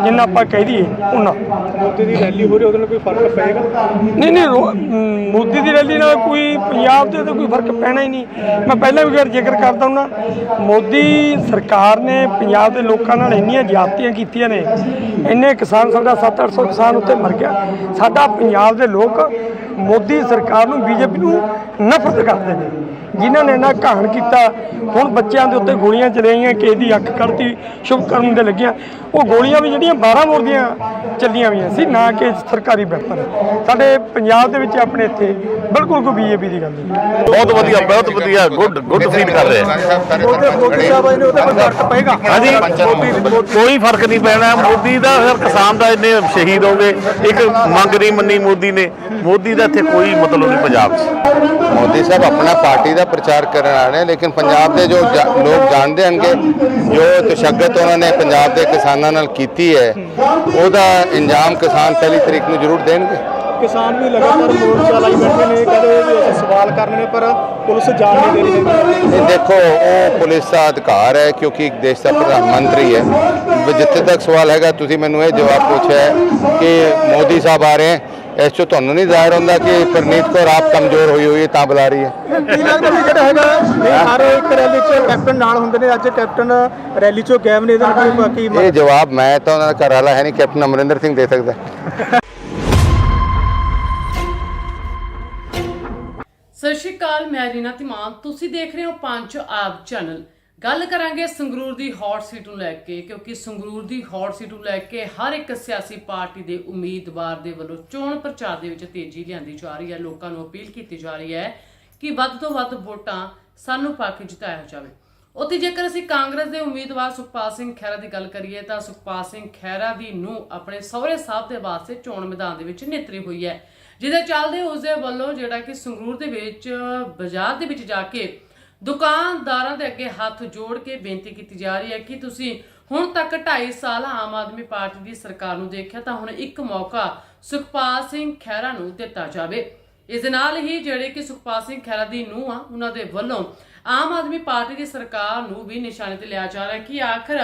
ਜਿੰਨਾ ਆਪਾਂ ਕਹਿ ਦਈਏ ਉਹਨਾਂ ਮੋਦੀ ਦੀ ਰੈਲੀ ਹੋ ਰਹੀ ਉਹਦੇ ਨਾਲ ਕੋਈ ਫ਼ਰਕ ਪਏਗਾ? ਨਹੀਂ ਨਹੀਂ ਮੋਦੀ ਦੀ ਰੈਲੀ ਨਾਲ ਕੋਈ ਪੰਜਾਬ ਦੇ ਤਾਂ ਕੋਈ ਫ਼ਰਕ ਪੈਣਾ ਹੀ ਨਹੀਂ। ਮੈਂ ਪਹਿਲਾਂ ਵੀ ਗੱਲ ਜ਼ਿਕਰ ਕਰਦਾ ਹੁਣਾ ਮੋਦੀ ਸਰਕਾਰ ਨੇ ਪੰਜਾਬ ਦੇ ਲੋਕਾਂ ਨਾਲ ਇੰਨੀਆਂ ਜ਼ਿਆਦਤੀਆਂ ਕੀਤੀਆਂ ਨੇ ਇੰਨੇ ਕਿਸਾਨ ਸਾਡਾ 7-800 ਕਿਸਾਨ ਉੱਤੇ ਮਰ ਗਿਆ। ਸਾਡਾ ਪੰਜਾਬ ਦੇ ਲੋਕ ਮੋਦੀ ਸਰਕਾਰ ਨੂੰ ਬੀਜੇਪੀ ਨੂੰ ਨਫ਼ਰਤ ਕਰਦੇ ਨੇ। ਜਿਨ੍ਹਾਂ ਨੇ ਇਹਨਾਂ ਘਾਣ ਕੀਤਾ ਹੁਣ ਬੱਚਿਆਂ ਦੇ ਉੱਤੇ ਗੋਲੀਆਂ ਚਲਾਈਆਂ ਕਿਸੇ ਦੀ ਅੱਖ ਕੱਢਤੀ ਸ਼ੁਭ ਕਰਨ ਦੇ ਲੱਗੀਆਂ। ਉਹ ਗੋਲੀਆਂ ਵੀ ਜਿਹੜੀਆਂ 12 ਬੋਰ ਦੀਆਂ ਚੱਲੀਆਂ ਹੋਈਆਂ ਸੀ ਨਾ ਕਿ ਸਰਕਾਰੀ ਵੈਪਨ। ਸਾਡੇ ਪੰਜਾਬ ਦੇ ਵਿੱਚ ਆਪਣੇ ਇੱਥੇ ਬਿਲਕੁਲ ਕੋਈ ਬੀਜੇਪੀ ਦੀ ਗੱਲ ਨਹੀਂ। ਬਹੁਤ ਵਧੀਆ ਬਹੁਤ ਵਧੀਆ ਗੁੱਡ ਗੁੱਡ ਫੀਲ ਕਰ ਰਹੇ ਮੋਦੀ ਸਾਹਿਬ ਆਏ ਨੇ ਉਹਦੇ ਕੋਈ ਫ਼ਰਕ ਪਏਗਾ। ਹਾਂਜੀ। ਕੋਈ ਫ਼ਰਕ ਨਹੀਂ ਪੈਣਾ। ਮੋਦੀ ਦਾ ਫਿਰ ਕਿਸਾਨ ਦਾ ਇੰਨੇ ਸ਼ਹੀਦ ਹੋ ਗਏ। ਇੱਕ ਮੰਗ ਨਹੀਂ ਮੰਨੀ ਮੋਦੀ ਨੇ। ਮੋਦੀ ਦਾ ਇੱਥੇ ਕੋਈ ਮਤਲਬ ਨਹੀਂ ਪੰਜਾਬ 'ਚ। ਮੋਦੀ ਸਾਹਿਬ ਆਪਣਾ ਪਾਰਟੀ ਦਾ ਪ੍ਰਚਾਰ ਕਰਨ ਆ ਰਹੇ ਲੇਕਿਨ ਪੰਜਾਬ ਦੇ ਜੋ ਲੋਕ ਜਾਣਦੇ ਹੋਣਗੇ ਜੋ ਤਸ਼ੱਦਦ ਉਹਨਾਂ ਨੇ ਪੰਜਾਬ ਦੇ ਕਿਸਾਨਾਂ ਨਾਲ ਕੀਤੀ ਹੈ ਉਹਦਾ ਇੰਜਾਮ ਕਿਸਾਨ ਪਹਿਲੀ ਤਰੀਕ ਨੂੰ ਜ਼ਰੂਰ ਦੇਣਗੇ। ਕਿਸਾਨ ਵੀ ਲਗਾਤਾਰ ਮੋਰਚਾ ਲਾਈ ਬੈਠੇ ਨੇ ਅਸੀਂ ਸਵਾਲ ਕਰਨੇ ਨੇ ਪਰ ਪੁਲਿਸ ਜਾਣ ਨਹੀਂ ਦੇ ਰਹੀ ਇਹ ਦੇਖੋ ਉਹ ਪੁਲਿਸ ਦਾ ਅਧਿਕਾਰ ਹੈ ਕਿਉਂਕਿ ਇੱਕ ਦੇਸ਼ ਦਾ ਪ੍ਰਧਾਨ ਮੰਤਰੀ ਹੈ। ਜਿੱਥੇ ਤੱਕ ਸਵਾਲ ਹੈਗਾ ਤੁਸੀਂ ਮੈਨੂੰ ਇਹ ਜਵਾਬ ਪੁੱਛਿਆ ਹੈ ਕਿ ਮੋਦੀ ਸਾਹਿਬ ਆ ਰਹੇ ਹੈ। ਇਸ ਤੋਂ ਤੁਹਾਨੂੰ ਨਹੀਂ ਜ਼ਾਹਿਰ ਹੁੰਦਾ ਕਿ ਪ੍ਰਨੀਤ ਕੌਰ ਆਪ ਕਮਜ਼ੋਰ ਹੋਈ ਹੋਈ ਹੈ ਤਾਂ ਬੁਲਾ ਰਹੀ ਹੈ। ਕੀ ਲੱਗਦਾ ਵੀ ਜਿਹੜਾ ਹੈਗਾ ਨਹੀਂ ਹਰ ਇੱਕ ਰੈਲੀ 'ਚ ਕੈਪਟਨ ਨਾਲ ਹੁੰਦੇ ਨੇ ਅੱਜ ਕੈਪਟਨ ਰੈਲੀ 'ਚੋਂ ਗਾਇਬ ਨੇ ਇਹਦੇ ਨਾਲ ਕੋਈ ਬਾਕੀ ਇਹ ਜਵਾਬ ਮੈਂ ਤਾਂ ਉਹਨਾਂ ਦਾ ਘਰ ਵਾਲਾ ਹੈ ਨਹੀਂ ਕੈਪਟਨ ਅਮਰਿੰਦਰ ਸਿੰਘ ਦੇ ਸਕਦਾ। ਸਤਿ ਸ਼੍ਰੀ ਅਕਾਲ ਮੈਂ ਰੀਨਾ ਧੀਮਾਨ। ਤੁਸੀਂ ਦੇਖ ਰਹੇ ਹੋ ਪੰਜ ਆਪ ਚੈਨਲ। ਗੱਲ ਕਰਾਂਗੇ ਸੰਗਰੂਰ ਦੀ ਹੌਟ ਸੀਟ ਨੂੰ ਲੈ ਕੇ, ਕਿਉਂਕਿ ਸੰਗਰੂਰ ਦੀ ਹੌਟ ਸੀਟ ਨੂੰ ਲੈ ਕੇ ਹਰ ਇੱਕ ਸਿਆਸੀ ਪਾਰਟੀ ਦੇ ਉਮੀਦਵਾਰ ਦੇ ਵੱਲੋਂ ਚੋਣ ਪ੍ਰਚਾਰ ਦੇ ਵਿੱਚ ਤੇਜ਼ੀ ਲਿਆਂਦੀ ਜਾ ਰਹੀ ਹੈ, ਲੋਕਾਂ ਨੂੰ ਅਪੀਲ ਕੀਤੀ ਜਾ ਰਹੀ ਹੈ ਕਿ ਵੱਧ ਤੋਂ ਵੱਧ ਵੋਟਾਂ ਸਾਨੂੰ ਪਾ ਕੇ ਜਿਤਾਇਆ ਜਾਵੇ। ਉੱਥੇ ਜੇਕਰ ਅਸੀਂ ਕਾਂਗਰਸ ਦੇ ਉਮੀਦਵਾਰ ਸੁਖਪਾਲ ਸਿੰਘ ਖਹਿਰਾ ਦੀ ਗੱਲ ਕਰੀਏ, ਤਾਂ ਸੁਖਪਾਲ ਸਿੰਘ ਖਹਿਰਾ ਦੀ ਨੂੰ ਆਪਣੇ ਸਹੁਰੇ ਸਾਹਿਬ ਦੇ ਵਾਸਤੇ ਚੋਣ ਮੈਦਾਨ ਦੇ ਵਿੱਚ ਨੇਤਰੀ ਹੋਈ ਹੈ, ਜਿਹਦੇ ਚੱਲਦੇ ਉਸ ਦੇ ਵੱਲੋਂ ਜਿਹੜਾ ਕਿ ਸੰਗਰੂਰ ਦੇ ਵਿੱਚ ਬਾਜ਼ਾਰ ਦੇ ਵਿੱਚ ਜਾ ਕੇ ਦੁਕਾਨਦਾਰਾਂ ਦੇ ਅੱਗੇ ਹੱਥ ਜੋੜ ਕੇ ਬੇਨਤੀ ਕੀਤੀ ਜਾ ਰਹੀ ਹੈ ਕਿ ਤੁਸੀਂ ਹੁਣ ਤੱਕ 2.5 ਸਾਲ ਆਮ ਆਦਮੀ ਪਾਰਟੀ ਦੀ ਸਰਕਾਰ ਨੂੰ ਦੇਖਿਆ ਤਾਂ ਹੁਣ ਇੱਕ ਮੌਕਾ ਸੁਖਪਾਲ ਸਿੰਘ ਖਹਿਰਾ ਨੂੰ ਦਿੱਤਾ ਜਾਵੇ। ਇਸ ਦੇ ਨਾਲ ਹੀ ਜਿਹੜੇ ਕਿ ਸੁਖਪਾਲ ਸਿੰਘ ਖਹਿਰਾ ਦੀ ਨੂੰਹ ਆ, ਉਹਨਾਂ ਦੇ ਵੱਲੋਂ ਆਮ ਆਦਮੀ ਪਾਰਟੀ ਦੀ ਸਰਕਾਰ ਨੂੰ ਵੀ ਨਿਸ਼ਾਨੇ ਤੇ ਲਿਆ ਜਾ ਰਿਹਾ ਕਿ ਆਖਰ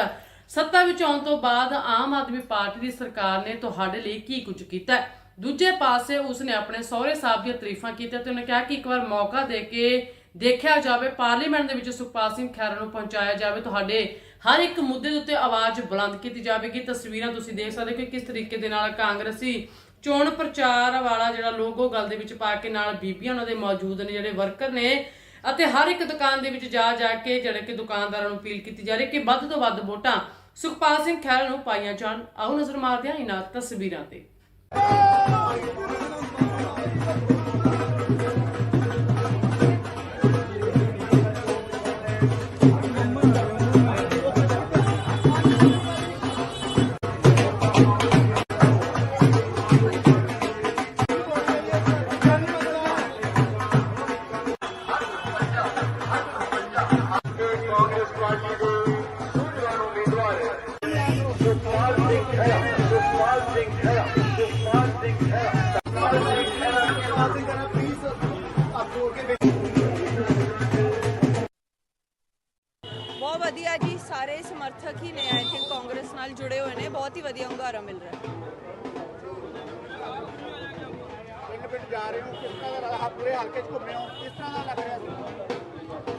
ਸੱਤਾ ਵਿੱਚ ਆਉਣ ਤੋਂ ਬਾਅਦ ਆਮ ਆਦਮੀ ਪਾਰਟੀ ਦੀ ਸਰਕਾਰ ਨੇ ਤੁਹਾਡੇ ਲਈ ਕੀ ਕੁਝ ਕੀਤਾ ਦੂਜੇ ਪਾਸੇ ਉਸਨੇ ਆਪਣੇ ਸਹੁਰੇ ਸਾਹਿਬ ਦੀਆਂ ਤਾਰੀਫਾਂ ਕੀਤੀਆਂ ਤੇ ਉਹਨੇ ਕਿਹਾ ਕਿ ਇੱਕ ਵਾਰ ਮੌਕਾ ਦੇ ਕੇ ਦੇਖਿਆ ਜਾਵੇ, ਪਾਰਲੀਮੈਂਟ ਦੇ ਵਿੱਚ ਸੁਖਪਾਲ ਸਿੰਘ ਖਹਿਰਾ ਨੂੰ ਪਹੁੰਚਾਇਆ ਜਾਵੇ, ਤੁਹਾਡੇ ਹਰ ਇੱਕ ਮੁੱਦੇ ਦੇ ਉੱਤੇ ਆਵਾਜ਼ ਬੁਲੰਦ ਕੀਤੀ ਜਾਵੇਗੀ। ਤਸਵੀਰਾਂ ਤੁਸੀਂ ਦੇਖ ਸਕਦੇ ਹੋ ਕਿ ਕਿਸ ਤਰੀਕੇ ਦੇ ਨਾਲ ਕਾਂਗਰਸੀ ਚੋਣ ਪ੍ਰਚਾਰ ਵਾਲਾ ਜਿਹੜਾ ਲੋਗੋ ਗਲ ਦੇ ਵਿੱਚ ਪਾ ਕੇ ਨਾਲ ਬੀਬੀਆਂ ਉਹਨਾਂ ਦੇ ਮੌਜੂਦ ਨੇ, ਜਿਹੜੇ ਵਰਕਰ ਨੇ, ਅਤੇ ਹਰ ਇੱਕ ਦੁਕਾਨ ਦੇ ਵਿੱਚ ਜਾ ਜਾ ਕੇ ਜਿਹੜੇ ਕਿ ਦੁਕਾਨਦਾਰਾਂ ਨੂੰ ਅਪੀਲ ਕੀਤੀ ਜਾ ਰਹੀ ਹੈ ਕਿ ਵੱਧ ਤੋਂ ਵੱਧ ਵੋਟਾਂ ਸੁਖਪਾਲ ਸਿੰਘ ਖਹਿਰਾ ਨੂੰ ਪਾਈਆਂ ਜਾਣ। ਆਓ ਨਜ਼ਰ ਮਾਰਦੇ ਹਾਂ ਇਹਨਾਂ ਤਸਵੀਰਾਂ ਤੇ। ਸਮਰਥਕ ਹੀ ਨੇ ਆਈ ਥਿੰਕ ਕਾਂਗਰਸ ਨਾਲ ਜੁੜੇ ਹੋਏ ਨੇ ਬਹੁਤ ਹੀ ਵਧੀਆ ਹੁੰਗਾਰਾ ਮਿਲ ਰਿਹਾ ਹੈ।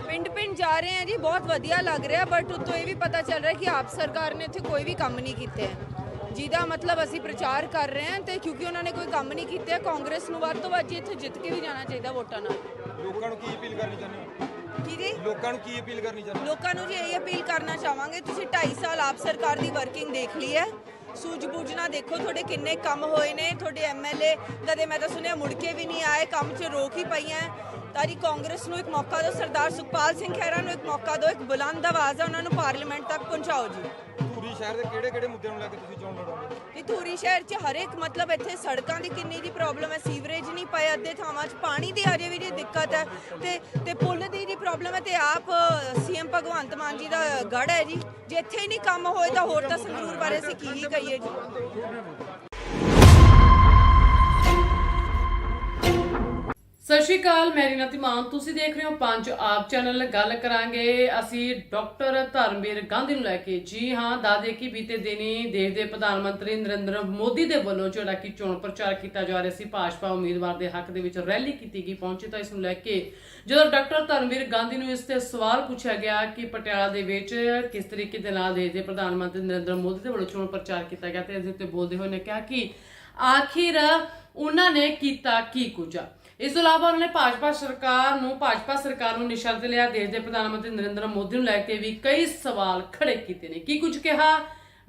ਪਿੰਡ ਪਿੰਡ ਜਾ ਰਹੇ ਆ ਜੀ ਬਹੁਤ ਵਧੀਆ ਲੱਗ ਰਿਹਾ ਬਟ ਉਤੋਂ ਇਹ ਵੀ ਪਤਾ ਚੱਲ ਰਿਹਾ ਕਿ ਆਪ ਸਰਕਾਰ ਨੇ ਇੱਥੇ ਕੋਈ ਵੀ ਕੰਮ ਨਹੀਂ ਕੀਤੇ ਹੈ। ਜਿਹਦਾ ਮਤਲਬ ਅਸੀਂ ਪ੍ਰਚਾਰ ਕਰ ਰਹੇ ਹਾਂ ਤੇ ਕਿਉਂਕਿ ਉਹਨਾਂ ਨੇ ਕੋਈ ਕੰਮ ਨਹੀਂ ਕੀਤੇ ਕਾਂਗਰਸ ਨੂੰ ਵੱਧ ਤੋਂ ਵੱਧ ਜੀ ਇੱਥੇ ਜਿੱਤ ਕੇ ਵੀ ਜਾਣਾ ਚਾਹੀਦਾ ਵੋਟਾਂ ਨਾਲ। ਲੋਕਾਂ ਨੂੰ ਕੀ ਅਪੀਲ ਕਰਨੀ ਚਾਹੁੰਦੇ ਹੋ? ਕੀ ਜੀ ਲੋਕਾਂ ਨੂੰ ਕੀ ਅਪੀਲ ਕਰਨੀ ਚਾਹੁੰਦੇ? ਲੋਕਾਂ ਨੂੰ ਜੀ ਇਹ ਅਪੀਲ ਕਰਨਾ ਚਾਹਾਂਗੇ ਤੁਸੀਂ 2.5 ਸਾਲ ਆਪ ਸਰਕਾਰ ਦੀ ਵਰਕਿੰਗ ਦੇਖ ਲਈ ਹੈ। ਸੂਝ ਬੂਝ ਨਾ ਦੇਖੋ ਤੁਹਾਡੇ ਕਿੰਨੇ ਕੰਮ ਹੋਏ ਨੇ ਤੁਹਾਡੇ ਐਮਐਲਏ ਕਦੇ ਮੈਂ ਤਾਂ ਸੁਣਿਆ ਮੁੜ ਕੇ ਵੀ ਨਹੀਂ ਆਏ ਕੰਮ 'ਚ ਰੋਕ ਹੀ ਪਈਆਂ ਤਾਰੀ ਕਾਂਗਰਸ ਨੂੰ ਇੱਕ ਮੌਕਾ ਦਿਓ ਸਰਦਾਰ ਸੁਖਪਾਲ ਸਿੰਘ ਖਹਿਰਾ ਨੂੰ ਇੱਕ ਮੌਕਾ ਦਿਓ ਇੱਕ ਬੁਲੰਦ ਆਵਾਜ਼ ਹੈ ਉਹਨਾਂ ਨੂੰ ਪਾਰਲੀਮੈਂਟ ਤੱਕ ਪਹੁੰਚਾਓ ਜੀ। ਸ਼ਹਿਰ ਦੇ ਕਿਹੜੇ ਕਿਹੜੇ ਮੁੱਦਿਆਂ ਨੂੰ ਲੈ ਕੇ ਤੁਸੀਂ ਚੋਣ ਲੜੋਗੇ? ਕਿ ਧੂਰੀ ਸ਼ਹਿਰ 'ਚ ਹਰੇਕ ਮਤਲਬ ਇੱਥੇ ਸੜਕਾਂ ਦੀ ਕਿੰਨੀ ਦੀ ਪ੍ਰੋਬਲਮ ਹੈ, ਸੀਵਰੇਜ ਨਹੀਂ ਪਏ, ਅੱਧੇ ਥਾਵਾਂ 'ਚ ਪਾਣੀ ਦੀ ਅਜੇ ਵੀ ਜੀ ਦਿੱਕਤ ਹੈ। ਤੇ ਤੇ ਪੁੱਲ ਦੀ ਦੀ ਪ੍ਰੋਬਲਮ ਹੈ ਤੇ ਆਪ ਸੀਐਮ ਭਗਵੰਤ ਮਾਨ ਜੀ ਦਾ ਗੜ ਹੈ ਜੀ। ਜੇ ਇੱਥੇ ਹੀ ਨਹੀਂ ਕੰਮ ਹੋਏ ਤਾਂ ਹੋਰ ਤਾਂ ਸੰਗਰੂਰ ਬਾਰੇ ਅਸੀਂ ਕੀ ਹੀ ਕਹੀਏ ਜੀ? ਸਤਿ ਸ਼੍ਰੀ ਅਕਾਲ, ਮੈਂ ਰੀਨਾ ਤਿਮਾਨ ਤੁਸੀਂ ਦੇਖ ਰਹੇ ਹੋ ਪੰਜ ਆਪ ਚੈਨਲ। ਗੱਲ ਕਰਾਂਗੇ ਅਸੀਂ ਡਾਕਟਰ ਧਰਮਵੀਰ ਗਾਂਧੀ ਨੂੰ ਲੈ ਕੇ। ਜੀ ਹਾਂ ਦਾਦੇ ਕੀ ਬੀਤੇ ਦਿਨੀ ਦੇਸ਼ ਦੇ ਪ੍ਰਧਾਨ ਮੰਤਰੀ ਨਰਿੰਦਰ ਮੋਦੀ ਦੇ ਵੱਲੋਂ ਜਿਹੜਾ ਕਿ ਚੋਣ ਪ੍ਰਚਾਰ ਕੀਤਾ ਜਾ ਰਿਹਾ ਸੀ, ਭਾਜਪਾ ਉਮੀਦਵਾਰ ਦੇ ਹੱਕ ਦੇ ਵਿੱਚ ਰੈਲੀ ਕੀਤੀ ਗਈ, ਪਹੁੰਚੇ ਤਾਂ ਇਸ ਨੂੰ ਲੈ ਕੇ। ਜਦੋਂ ਡਾਕਟਰ ਧਰਮਵੀਰ ਗਾਂਧੀ ਨੂੰ ਇਸ ਤੇ ਸਵਾਲ ਪੁੱਛਿਆ ਗਿਆ ਕਿ ਪਟਿਆਲਾ ਦੇ ਵਿੱਚ ਕਿਸ ਤਰੀਕੇ ਦੇ ਨਾਲ ਦੇਸ਼ ਦੇ ਪ੍ਰਧਾਨ ਮੰਤਰੀ ਨਰਿੰਦਰ ਮੋਦੀ ਦੇ ਵੱਲੋਂ ਚੋਣ ਪ੍ਰਚਾਰ ਕੀਤਾ ਗਿਆ ਤੇ ਇਸ ਦੇ ਉੱਤੇ ਬੋਲਦੇ ਹੋਏ ਨੇ ਕਿਹਾ ਕਿ ਆਖਿਰ ਉਹਨਾਂ ਨੇ ਕੀਤਾ ਕੀ ਕੁਝ? ਇਸ ਤੋਂ ਇਲਾਵਾ ਉਹਨਾਂ ਨੇ ਭਾਜਪਾ ਸਰਕਾਰ ਨੂੰ, ਭਾਜਪਾ ਸਰਕਾਰ ਨੂੰ ਨਿਸ਼ਾਨੇ ਤੇ ਲਿਆ, ਦੇਸ਼ ਦੇ ਪ੍ਰਧਾਨ ਮੰਤਰੀ ਨਰਿੰਦਰ ਮੋਦੀ ਨੂੰ ਲੈ ਕੇ ਵੀ ਕਈ ਸਵਾਲ ਖੜੇ ਕੀਤੇ ਨੇ। ਕੀ ਕੁਝ ਕਿਹਾ?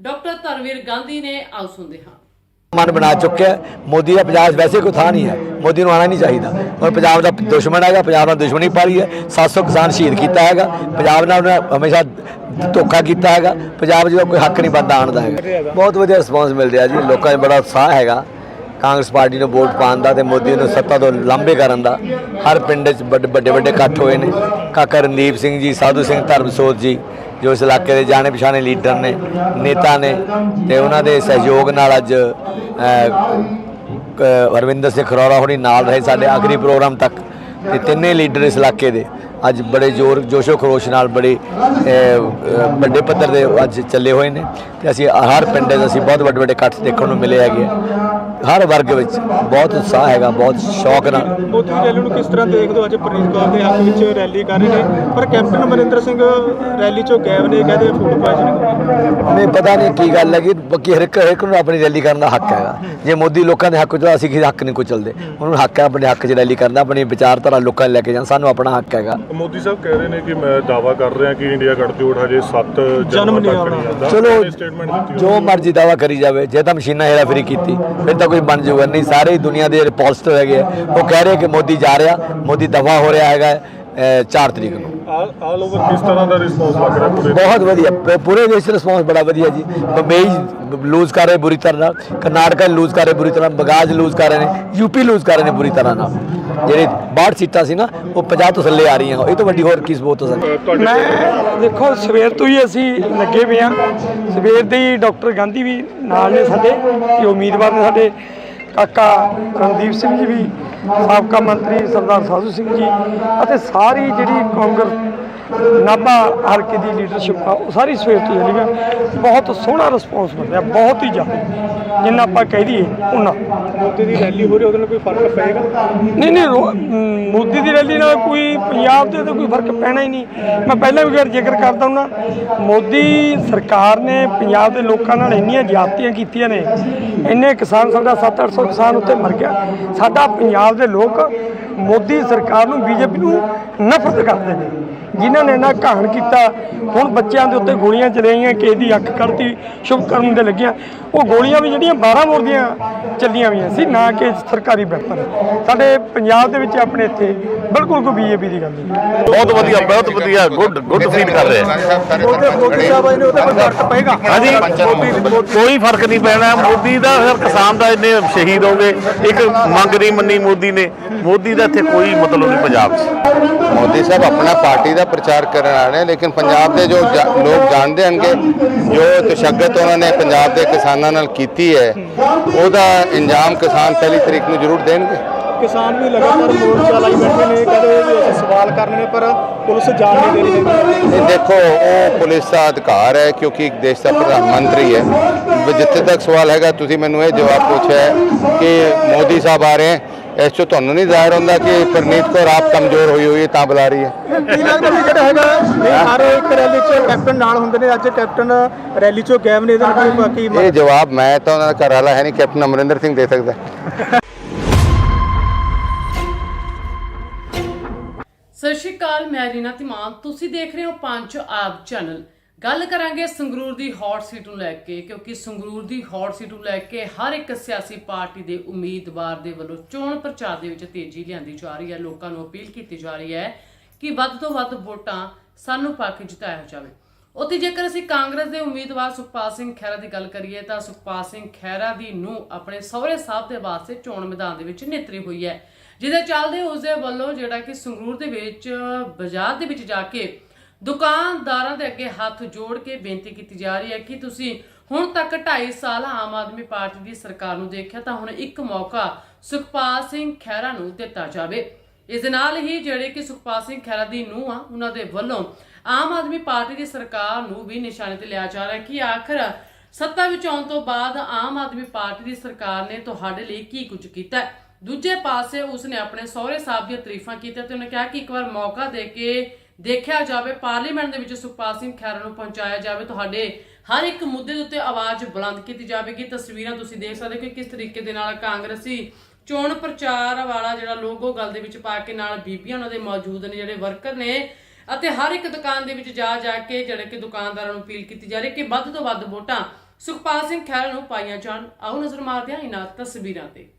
ਡਾਕਟਰ ਧਰਮਵੀਰ ਗਾਂਧੀ ਨੇ, ਆਓ ਸੁਣਦੇ ਹਾਂ। ਮਨ ਬਣਾ ਚੁੱਕਿਆ ਮੋਦੀ ਦਾ ਪੰਜਾਬ ਵੈਸੇ ਕੋਈ ਥਾਂ ਨਹੀਂ ਹੈ। ਮੋਦੀ ਨੂੰ ਆਉਣਾ ਨਹੀਂ ਚਾਹੀਦਾ। ਔਰ ਪੰਜਾਬ ਦਾ ਦੁਸ਼ਮਣ ਹੈਗਾ, ਪੰਜਾਬ ਨਾਲ ਦੁਸ਼ਮਣੀ ਪਾਲੀ ਹੈ। 700 ਕਿਸਾਨ ਸ਼ਹੀਦ ਕੀਤਾ ਹੈਗਾ। ਪੰਜਾਬ ਨਾਲ ਉਹਨੇ ਹਮੇਸ਼ਾ ਧੋਖਾ ਕੀਤਾ ਹੈਗਾ। ਪੰਜਾਬ 'ਚ ਕੋਈ ਹੱਕ ਨਹੀਂ ਬਣਦਾ ਆਉਣ ਦਾ ਹੈਗਾ। ਬਹੁਤ ਵਧੀਆ ਰਿਸਪੌਂਸ ਮਿਲ ਰਿਹਾ ਜੀ। ਲੋਕਾਂ 'ਚ ਬੜਾ ਉਤਸ਼ਾਹ ਹੈਗਾ। ਕਾਂਗਰਸ ਪਾਰਟੀ ਨੂੰ ਵੋਟ ਪਾਉਣ ਦਾ ਤੇ ਮੋਦੀ ਨੂੰ ਸੱਤਾ ਤੋਂ ਲਾਂਭੇ ਕਰਨ ਦਾ ਹਰ ਪਿੰਡ 'ਚ ਵੱਡੇ ਵੱਡੇ ਵੱਡੇ ਇਕੱਠ ਹੋਏ ਨੇ। ਕਾਕਾ ਰਣਦੀਪ ਸਿੰਘ ਜੀ, ਸਾਧੂ ਸਿੰਘ ਧਰਮਸੋਤ ਜੀ, ਜੋ ਇਸ ਇਲਾਕੇ ਦੇ ਜਾਣੇ ਪਛਾਣੇ ਲੀਡਰ ਨੇ, ਨੇਤਾ ਨੇ ਤੇ ਉਹਨਾਂ ਦੇ ਸਹਿਯੋਗ ਨਾਲ ਅੱਜ ਹਰਵਿੰਦਰ ਸਿੰਘ ਖਰੋੜਾ ਹੋਣੀ ਨਾਲ ਰਹੇ ਸਾਡੇ ਆਖਰੀ ਪ੍ਰੋਗਰਾਮ ਤੱਕ। ਤੇ ਤਿੰਨੇ ਲੀਡਰ ਇਸ ਇਲਾਕੇ ਦੇ। ਅੱਜ ਬੜੇ ਜ਼ੋਰ ਜੋਸ਼ੋ ਖਰੋਸ਼ ਨਾਲ ਬੜੇ ਵੱਡੇ ਪੱਧਰ ਦੇ ਅੱਜ ਚੱਲੇ ਹੋਏ ਨੇ ਤੇ ਅਸੀਂ ਹਰ ਪਿੰਡ 'ਚ ਅਸੀਂ ਬਹੁਤ ਵੱਡੇ ਵੱਡੇ ਇਕੱਠ ਦੇਖਣ ਨੂੰ ਮਿਲੇ ਹੈਗੇ। ਹਰ ਵਰਗ ਵਿੱਚ ਬਹੁਤ ਉਤਸ਼ਾਹ ਹੈਗਾ ਬਹੁਤ ਸ਼ੌਕ ਨਾਲ। ਮੋਦੀ ਦੀ ਰੈਲੀ ਨੂੰ ਕਿਸ ਤਰ੍ਹਾਂ ਦੇਖਦੇ ਹੋ? ਅੱਜ ਪ੍ਰਨੀਤ ਕੌਰ ਦੇ ਹੱਕ ਵਿੱਚ ਰੈਲੀ ਕਰ ਰਹੇ ਨੇ। ਪਰ ਕੈਪਟਨ ਅਮਰਿੰਦਰ ਸਿੰਘ ਰੈਲੀ ਚੋਂ ਗਾਇਬ ਨੇ ਕਹਿੰਦੇ ਫੂਡ ਪਾਇਜ਼ਨਿੰਗ ਨਹੀਂ ਪਤਾ ਨਹੀਂ ਕੀ ਗੱਲ ਹੈ ਕਿ ਬਾਕੀ ਹਰ ਇੱਕ ਹਰ ਨੂੰ ਆਪਣੀ ਰੈਲੀ ਕਰਨ ਦਾ ਹੱਕ ਹੈਗਾ। ਜੇ ਮੋਦੀ ਲੋਕਾਂ ਦੇ ਹੱਕ ਚ ਅਸੀਂ ਕਿਸੇ ਹੱਕ ਨਹੀਂ ਕੋ ਚਲਦੇ ਉਹਨਾਂ ਨੂੰ ਹੱਕ ਹੈ ਆਪਣੇ ਹੱਕ 'ਚ ਰੈਲੀ ਕਰਨ ਦਾ ਆਪਣੀ ਵਿਚਾਰਧਾਰਾ ਲੋਕਾਂ ਲੈ ਕੇ ਜਾਣ। ਸਾਨੂੰ ਆਪਣਾ ਹੱਕ ਹੈਗਾ। ਮੋਦੀ ਸਾਹਿਬ ਕਹਿ ਰਹੇ ਨੇ ਕਿ ਮੈਂ ਦਾਵਾ ਕਰ ਰਿਹਾ ਕਿ ਇੰਡੀਆ ਗੱਠਜੋੜ ਹਜੇ 7 ਜਨਮ ਨਹੀਂ ਤੱਕ ਨਹੀਂ ਆਉਣਾ। ਚਲੋ ਸਟੇਟਮੈਂਟ ਦਿੱਤੀ ਜੋ ਮਰਜ਼ੀ ਦਾਵਾ ਕਰੀ ਜਾਵੇ ਜੇ ਤਾਂ ਮਸ਼ੀਨਾਂ ਹੇਰਾਫੇਰੀ ਕੀਤੀ ਫਿਰ ਤਾਂ ਕੁਝ ਬਣ ਜਾਊਗਾ ਨਹੀਂ। ਸਾਰੇ ਦੁਨੀਆ ਦੇ ਰਿਪੋਸਟਰ ਹੈਗੇ ਉਹ ਕਹਿ ਰਹੇ ਕਿ ਮੋਦੀ ਜਾ ਰਿਹਾ ਮੋਦੀ ਦਫਾ ਹੋ ਰਿਹਾ ਹੈਗਾ। 4 ਤਰੀਕ ਨੂੰ। ਆਲ ਓਵਰ ਕਿਸ ਤਰ੍ਹਾਂ ਦਾ ਰਿਸਪੌਂਸ ਲੱਗ ਰਿਹਾ ਪੂਰੇ ਬਹੁਤ ਵਧੀਆ। ਪ- ਪੂਰੇ ਦੇਸ਼ ਦਾ ਰਿਸਪੌਂਸ ਬੜਾ ਵਧੀਆ ਜੀ। ਬੰਬਈ ਲੂਜ਼ ਕਰ ਰਹੇ ਬੁਰੀ ਤਰ੍ਹਾਂ ਨਾਲ। ਕਰਨਾਟਕਾ ਲੂਜ਼ ਕਰ ਰਹੇ ਬੁਰੀ ਤਰ੍ਹਾਂ ਬਗਾਜ ਲੂਜ਼ ਕਰ ਰਹੇ ਨੇ। ਯੂਪੀ ਲੂਜ਼ ਕਰ ਰਹੇ ਨੇ ਬੁਰੀ ਤਰ੍ਹਾਂ ਨਾਲ। ਜਿਹੜੇ 62 ਸੀਟਾਂ ਸੀ ਨਾ ਉਹ 50 ਤੋਂ ਥੱਲੇ ਆ ਰਹੀਆਂ ਇਹ ਤੋਂ ਵੱਡੀ ਹੋਰ ਕੀ ਸਬੂਤ ਹੋ ਸਕਦੀ ਤੁਹਾਡੇ ਮੈਂ ਦੇਖੋ ਸਵੇਰ ਤੋਂ ਹੀ ਅਸੀਂ ਲੱਗੇ ਪਏ ਆ ਸਵੇਰ ਦੇ ਹੀ ਡਾਕਟਰ ਗਾਂਧੀ ਵੀ ਨਾਲ ਨੇ ਸਾਡੇ। ਇਹ ਉਮੀਦਵਾਰ ਨੇ ਸਾਡੇ। ਕਾਕਾ ਰਣਦੀਪ ਸਿੰਘ ਜੀ ਵੀ ਸਾਬਕਾ ਮੰਤਰੀ ਸਰਦਾਰ ਸਾਧੂ ਸਿੰਘ ਜੀ ਅਤੇ ਸਾਰੀ ਜਿਹੜੀ ਕਾਂਗਰਸ ਨਾਭਾ ਹਲਕੇ ਦੀ ਲੀਡਰਸ਼ਿਪ ਆ ਉਹ ਸਾਰੀ ਸਵੇਰ ਤੋਂ ਚੱਲੀ ਹੈ ਬਹੁਤ ਸੋਹਣਾ ਰਿਸਪੌਂਸ ਮਿਲ ਰਿਹਾ ਬਹੁਤ ਹੀ ਜ਼ਿਆਦਾ। ਜਿੰਨਾ ਆਪਾਂ ਕਹਿ ਦਈਏ ਉਹਨਾਂ ਮੋਦੀ ਦੀ ਰੈਲੀ ਹੋ ਰਹੀ ਉਹਦੇ ਨਾਲ ਕੋਈ ਫ਼ਰਕ ਪਏਗਾ? ਨਹੀਂ ਨਹੀਂ ਮੋਦੀ ਦੀ ਰੈਲੀ ਨਾਲ ਕੋਈ ਪੰਜਾਬ ਦੇ ਤਾਂ ਕੋਈ ਫ਼ਰਕ ਪੈਣਾ ਹੀ ਨਹੀਂ। ਮੈਂ ਪਹਿਲਾਂ ਵੀ ਗੱਲ ਜ਼ਿਕਰ ਕਰਦਾ ਹੁਣਾ ਮੋਦੀ ਸਰਕਾਰ ਨੇ ਪੰਜਾਬ ਦੇ ਲੋਕਾਂ ਨਾਲ ਇੰਨੀਆਂ ਜ਼ਿਆਦਤੀਆਂ ਕੀਤੀਆਂ ਨੇ ਇੰਨੇ ਕਿਸਾਨ ਸਾਡਾ 7-800 ਕਿਸਾਨ ਉੱਤੇ ਮਰ ਗਿਆ। ਸਾਡਾ ਪੰਜਾਬ ਦੇ ਲੋਕ ਮੋਦੀ ਸਰਕਾਰ ਨੂੰ ਬੀਜੇਪੀ ਨੂੰ ਨਫ਼ਰਤ ਕਰਦੇ ਨੇ। ਜਿਨ੍ਹਾਂ ਨੇ ਨਾ ਘਾਣ ਕੀਤਾ ਹੁਣ ਬੱਚਿਆਂ ਦੇ ਉੱਤੇ ਗੋਲੀਆਂ ਚਲਾਈਆਂ ਕਿਸੇ ਦੀ ਅੱਖ ਕੱਢਤੀ ਸ਼ੁਭ ਕਰਮ ਦੇ ਲੱਗੀਆਂ। ਉਹ ਗੋਲੀਆਂ ਵੀ ਜਿਹੜੀਆਂ 12 ਬੋਰ ਦੀਆਂ ਚੱਲੀਆਂ ਹੋਈਆਂ ਸੀ ਨਾ ਕਿ ਸਰਕਾਰੀ ਵੈਪਨ। ਸਾਡੇ ਪੰਜਾਬ ਦੇ ਵਿੱਚ ਆਪਣੇ ਇੱਥੇ ਬਿਲਕੁਲ ਕੋਈ ਬੀਜੇਪੀ ਦੀ ਗੱਲ ਨਹੀਂ। ਬਹੁਤ ਵਧੀਆ ਬਹੁਤ ਵਧੀਆ ਗੁੱਡ ਗੁੱਡ ਫੀਲ ਕਰ ਰਹੇ ਮੋਦੀ ਸਾਹਿਬ ਫ਼ਰਕ ਪਏਗਾ? ਹਾਂਜੀ ਕੋਈ ਫ਼ਰਕ ਨਹੀਂ ਪੈਣਾ। ਮੋਦੀ ਦਾ ਫਿਰ ਕਿਸਾਨ ਦਾ ਇੰਨੇ ਸ਼ਹੀਦ ਹੋ ਗਏ। ਇੱਕ ਮੰਗ ਨਹੀਂ ਮੰਨੀ ਮੋਦੀ ਨੇ। ਮੋਦੀ ਦਾ ਇੱਥੇ ਕੋਈ ਮਤਲਬ ਨਹੀਂ ਪੰਜਾਬ 'ਚ। ਮੋਦੀ ਸਾਹਿਬ ਆਪਣਾ ਪਾਰਟੀ ਦਾ ਪ੍ਰਚਾਰ ਕਰਨ ਆ ਰਹੇ ਲੇਕਿਨ ਪੰਜਾਬ ਦੇ ਜੋ ਲੋਕ ਜਾਣਦੇ ਹਨਗੇ ਜੋ ਤਸ਼ੱਦਦ ਉਹਨਾਂ ਨੇ ਪੰਜਾਬ ਦੇ ਕਿਸਾਨਾਂ ਨਾਲ ਕੀਤੀ ਹੈ ਉਹਦਾ ਇੰਜਾਮ ਕਿਸਾਨ ਪਹਿਲੀ ਤਰੀਕ ਨੂੰ ਜ਼ਰੂਰ ਦੇਣਗੇ। ਕਿਸਾਨ ਵੀ ਲਗਾਤਾਰ ਮੋਰਚਾ ਲਾਈ ਬੈਠੇ ਨੇ ਅਸੀਂ ਸਵਾਲ ਕਰਨੇ ਨੇ ਪਰ ਪੁਲਿਸ ਜਾਣ ਨਹੀਂ ਦੇ ਰਹੀ ਇਹ ਦੇਖੋ ਉਹ ਪੁਲਿਸ ਦਾ ਅਧਿਕਾਰ ਹੈ ਕਿਉਂਕਿ ਇੱਕ ਦੇਸ਼ ਦਾ ਪ੍ਰਧਾਨ ਮੰਤਰੀ ਹੈ। ਜਿੱਥੇ ਤੱਕ ਸਵਾਲ ਹੈਗਾ ਤੁਸੀਂ ਮੈਨੂੰ ਇਹ ਜਵਾਬ ਪੁੱਛਿਆ ਹੈ ਕਿ ਮੋਦੀ ਸਾਹਿਬ ਆ ਰਹੇ ਹੈ। ਇਸ ਤੋਂ ਤੁਹਾਨੂੰ ਨਹੀਂ ਜ਼ਾਹਿਰ ਹੁੰਦਾ ਕਿ ਪ੍ਰਨੀਤ ਕੌਰ ਆਪ ਕਮਜ਼ੋਰ ਹੋਈ ਹੋਈ ਹੈ ਤਾਂ ਬੁਲਾ ਰਹੀ ਹੈ। ਕੀ ਲੱਗਦਾ ਵੀ ਜਿਹੜਾ ਹੈਗਾ ਨਹੀਂ ਹਰ ਇੱਕ ਰੈਲੀ 'ਚ ਕੈਪਟਨ ਨਾਲ ਹੁੰਦੇ ਨੇ ਅੱਜ ਕੈਪਟਨ ਰੈਲੀ 'ਚੋਂ ਗਾਇਬ ਨੇ ਇਹਦੇ ਨਾਲ ਕੋਈ ਬਾਕੀ ਇਹ ਜਵਾਬ ਮੈਂ ਤਾਂ ਉਹਨਾਂ ਦਾ ਘਰ ਵਾਲਾ ਹੈ ਨਹੀਂ ਕੈਪਟਨ ਅਮਰਿੰਦਰ ਸਿੰਘ ਦੇ ਸਕਦਾ। ਸਤਿ ਸ਼੍ਰੀ ਅਕਾਲ ਮੈਂ ਰੀਨਾ ਧੀਮਾਨ। ਤੁਸੀਂ ਦੇਖ ਰਹੇ ਹੋ ਪੰਜ ਆਪ ਚੈਨਲ। ਗੱਲ ਕਰਾਂਗੇ ਸੰਗਰੂਰ ਦੀ ਹੌਟ ਸੀਟ ਨੂੰ ਲੈ ਕੇ, ਕਿਉਂਕਿ ਸੰਗਰੂਰ ਦੀ ਹੌਟ ਸੀਟ ਨੂੰ ਲੈ ਕੇ ਹਰ ਇੱਕ ਸਿਆਸੀ ਪਾਰਟੀ ਦੇ ਉਮੀਦਵਾਰ ਦੇ ਵੱਲੋਂ ਚੋਣ ਪ੍ਰਚਾਰ ਦੇ ਵਿੱਚ ਤੇਜ਼ੀ ਲਿਆਂਦੀ ਜਾ ਰਹੀ ਹੈ। ਲੋਕਾਂ ਨੂੰ ਅਪੀਲ ਕੀਤੀ ਜਾ ਰਹੀ ਹੈ ਕਿ ਵੱਧ ਤੋਂ ਵੱਧ ਵੋਟਾਂ ਸਾਨੂੰ ਪਾ ਕੇ ਜਿਤਾਇਆ ਜਾਵੇ। ਉੱਥੇ ਜੇਕਰ ਅਸੀਂ ਕਾਂਗਰਸ ਦੇ ਉਮੀਦਵਾਰ ਸੁਖਪਾਲ ਸਿੰਘ ਖਹਿਰਾ ਦੀ ਗੱਲ ਕਰੀਏ, ਤਾਂ ਸੁਖਪਾਲ ਸਿੰਘ ਖਹਿਰਾ ਦੀ ਨੂੰ ਆਪਣੇ ਸਹੁਰੇ ਸਾਹਿਬ ਦੇ ਵਾਸਤੇ ਚੋਣ ਮੈਦਾਨ ਦੇ ਵਿੱਚ ਨੇਤਰੀ ਹੋਈ ਹੈ। ਜਿਹਦੇ ਚੱਲਦੇ ਉਸ ਦੇ ਵੱਲੋਂ ਜਿਹੜਾ ਕਿ ਸੰਗਰੂਰ ਦੇ ਵਿੱਚ ਬਾਜ਼ਾਰ ਦੇ ਵਿੱਚ ਜਾ ਕੇ ਦੁਕਾਨਦਾਰਾਂ ਦੇ ਅੱਗੇ ਹੱਥ ਜੋੜ ਕੇ ਬੇਨਤੀ ਕੀਤੀ ਜਾ ਰਹੀ ਹੈ ਕਿ ਤੁਸੀਂ ਹੁਣ ਤੱਕ 2.5 ਸਾਲ ਆਮ ਆਦਮੀ ਪਾਰਟੀ ਦੀ ਸਰਕਾਰ ਨੂੰ ਦੇਖਿਆ ਤਾਂ ਹੁਣ ਇੱਕ ਮੌਕਾ ਸੁਖਪਾਲ ਸਿੰਘ ਖਹਿਰਾ ਨੂੰ ਦਿੱਤਾ ਜਾਵੇ। ਇਸ ਦੇ ਨਾਲ ਹੀ ਜਿਹੜੇ ਕਿ ਸੁਖਪਾਲ ਸਿੰਘ ਖਹਿਰਾ ਦੀ ਨੂੰਹ ਆ, ਉਹਨਾਂ ਦੇ ਵੱਲੋਂ ਆਮ ਆਦਮੀ ਪਾਰਟੀ ਦੀ ਸਰਕਾਰ ਨੂੰ ਵੀ ਨਿਸ਼ਾਨੇ ਤੇ ਲਿਆ ਜਾ ਰਿਹਾ ਕਿ ਆਖਰ ਸੱਤਾ ਵਿੱਚ ਆਉਣ ਤੋਂ ਬਾਅਦ ਆਮ ਆਦਮੀ ਪਾਰਟੀ ਦੀ ਸਰਕਾਰ ਨੇ ਤੁਹਾਡੇ ਲਈ ਕੀ ਕੁਝ ਕੀਤਾ ਦੂਜੇ ਪਾਸੇ ਉਸਨੇ ਆਪਣੇ ਸਹੁਰੇ ਸਾਹਿਬ ਦੀਆਂ ਤਾਰੀਫਾਂ ਕੀਤੀਆਂ ਤੇ ਉਹਨੇ ਕਿਹਾ ਕਿ ਇੱਕ ਵਾਰ ਮੌਕਾ ਦੇ ਕੇ ਦੇਖਿਆ ਜਾਵੇ, ਪਾਰਲੀਮੈਂਟ ਦੇ ਵਿੱਚ ਸੁਖਪਾਲ ਸਿੰਘ ਖਹਿਰਾ ਨੂੰ ਪਹੁੰਚਾਇਆ ਜਾਵੇ, ਤੁਹਾਡੇ ਹਰ ਇੱਕ ਮੁੱਦੇ ਦੇ ਉੱਤੇ ਆਵਾਜ਼ ਬੁਲੰਦ ਕੀਤੀ ਜਾਵੇਗੀ। ਤਸਵੀਰਾਂ ਤੁਸੀਂ ਦੇਖ ਸਕਦੇ ਹੋ ਕਿ ਕਿਸ ਤਰੀਕੇ ਦੇ ਨਾਲ ਕਾਂਗਰਸੀ ਚੋਣ ਪ੍ਰਚਾਰ ਵਾਲਾ ਜਿਹੜਾ ਲੋਗੋ ਗੱਲ ਦੇ ਵਿੱਚ ਪਾ ਕੇ ਨਾਲ ਬੀਬੀਆਂ ਉਹਨਾਂ ਦੇ ਮੌਜੂਦ ਨੇ, ਜਿਹੜੇ ਵਰਕਰ ਨੇ, ਅਤੇ ਹਰ ਇੱਕ ਦੁਕਾਨ ਦੇ ਵਿੱਚ ਜਾ ਜਾ ਕੇ ਜਿਹੜੇ ਕਿ ਦੁਕਾਨਦਾਰਾਂ ਨੂੰ ਅਪੀਲ ਕੀਤੀ ਜਾ ਰਹੀ ਹੈ ਕਿ ਵੱਧ ਤੋਂ ਵੱਧ ਵੋਟਾਂ ਸੁਖਪਾਲ ਸਿੰਘ ਖਹਿਰਾ ਨੂੰ ਪਾਈਆਂ ਜਾਣ। ਆਓ ਨਜ਼ਰ ਮਾਰਦੇ ਹਾਂ ਇਹਨਾਂ ਤਸਵੀਰਾਂ ਤੇ।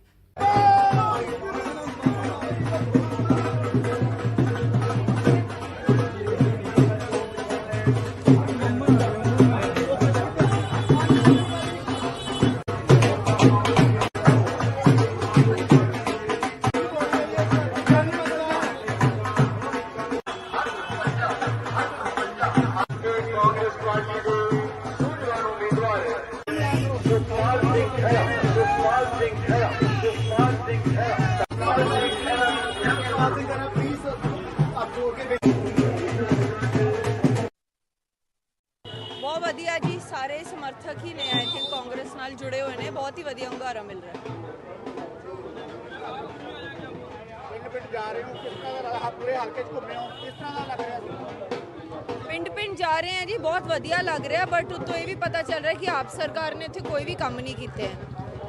ਸਮਰਥਕ ਹੀ ਨੇ ਆਈ ਥਿੰਕ ਕਾਂਗਰਸ ਨਾਲ ਜੁੜੇ ਹੋਏ ਨੇ। ਬਹੁਤ ਹੀ ਵਧੀਆ ਹੁੰਗਾਰਾ ਮਿਲ ਰਿਹਾ। ਹੈ? ਪਿੰਡ ਪਿੰਡ ਜਾ ਰਹੇ ਆ ਜੀ। ਬਹੁਤ ਵਧੀਆ ਲੱਗ ਰਿਹਾ ਬਟ ਉਤੋਂ ਇਹ ਵੀ ਪਤਾ ਚੱਲ ਰਿਹਾ ਕਿ ਆਪ ਸਰਕਾਰ ਨੇ ਇੱਥੇ ਕੋਈ ਵੀ ਕੰਮ ਨਹੀਂ ਕੀਤੇ। ਹੈ।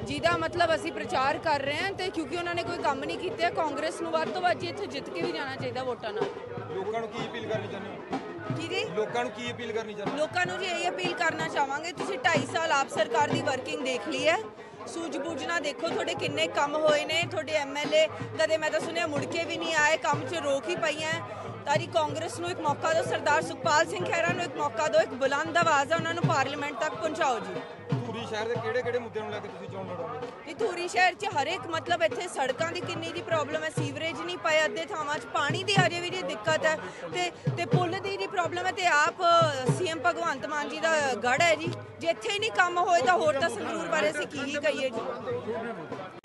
ਜਿਹਦਾ ਮਤਲਬ ਅਸੀਂ ਪ੍ਰਚਾਰ ਕਰ ਰਹੇ ਹਾਂ ਤੇ ਕਿਉਂਕਿ ਉਹਨਾਂ ਨੇ ਕੋਈ ਕੰਮ ਨਹੀਂ ਕੀਤੇ ਕਾਂਗਰਸ ਨੂੰ ਵੱਧ ਤੋਂ ਵੱਧ ਜੀ ਇੱਥੇ ਜਿੱਤ ਕੇ ਵੀ ਜਾਣਾ ਚਾਹੀਦਾ ਵੋਟਾਂ ਨਾਲ। ਲੋਕਾਂ ਨੂੰ ਕੀ ਅਪੀਲ ਕਰਨੀ ਚਾਹੁੰਦੇ ਹੋ? ਕੀ ਜੀ। ਲੋਕਾਂ ਨੂੰ ਕੀ ਅਪੀਲ ਕਰਨੀ ਚਾਹੁੰਦੇ? ਲੋਕਾਂ ਨੂੰ ਜੀ ਇਹ ਅਪੀਲ ਕਰਨਾ ਚਾਹਾਂਗੇ ਤੁਸੀਂ 2.5 ਸਾਲ ਆਪ ਸਰਕਾਰ ਦੀ ਵਰਕਿੰਗ ਦੇਖ ਲਈ ਹੈ। ਸੂਝ-ਬੂਝ ਨਾਲ ਦੇਖੋ ਤੁਹਾਡੇ ਕਿੰਨੇ ਕੰਮ ਹੋਏ ਨੇ ਤੁਹਾਡੇ ਐਮਐਲਏ ਕਦੇ ਮੈਂ ਤਾਂ ਸੁਣਿਆ ਮੁੜ ਕੇ ਵੀ ਨਹੀਂ ਆਏ ਕੰਮ 'ਚ ਰੋਕ ਹੀ ਪਈਆਂ ਤਾਂ ਜੀ ਕਾਂਗਰਸ ਨੂੰ ਇੱਕ ਮੌਕਾ ਦਿਓ ਸਰਦਾਰ ਸੁਖਪਾਲ ਸਿੰਘ ਖਹਿਰਾ ਨੂੰ ਇੱਕ ਮੌਕਾ ਦਿਓ ਇੱਕ ਬੁਲੰਦ ਆਵਾਜ਼ ਹੈ ਉਹਨਾਂ ਨੂੰ ਪਾਰਲੀਮੈਂਟ ਤੱਕ ਪਹੁੰਚਾਓ ਜੀ। ਧੂਰੀ ਸ਼ਹਿਰ ਦੇ ਕਿਹੜੇ ਕਿਹੜੇ ਮੁੱਦਿਆਂ ਨੂੰ ਲੈ ਕੇ ਤੁਸੀਂ ਚੋਣ ਲੜੋਗੇ? ਜੀ ਧੂਰੀ ਸ਼ਹਿਰ 'ਚ ਹਰ ਇੱਕ ਮਤਲਬ ਇੱਥੇ ਸੜਕਾਂ ਦੀ ਕਿੰਨੀ ਦੀ ਪ੍ਰੋਬਲਮ ਹੈ ਸੀਵਰੇਜ ਨਹੀਂ ਪਏ ਅੱਧੇ ਥਾਵਾਂ 'ਚ ਪਾਣੀ ਦੀ ਅਜੇ ਵੀ ਜੀ ਦਿੱਕਤ ਹੈ ਤੇ ਤੇ ਪੁੱਲ ਦੀ ਪ੍ਰੋਬਲਮ ਹੈ ਤੇ ਆਪ ਸੀਐਮ ਭਗਵੰਤ ਮਾਨ ਜੀ ਦਾ ਗੜ ਹੈ ਜੀ। ਜੇ ਇੱਥੇ ਹੀ ਨਹੀਂ ਕੰਮ ਹੋਏ ਤਾਂ ਹੋਰ ਤਾਂ ਸੰਗਰੂਰ ਬਾਰੇ ਅਸੀਂ ਕੀ ਹੀ ਕਹੀਏ ਜੀ?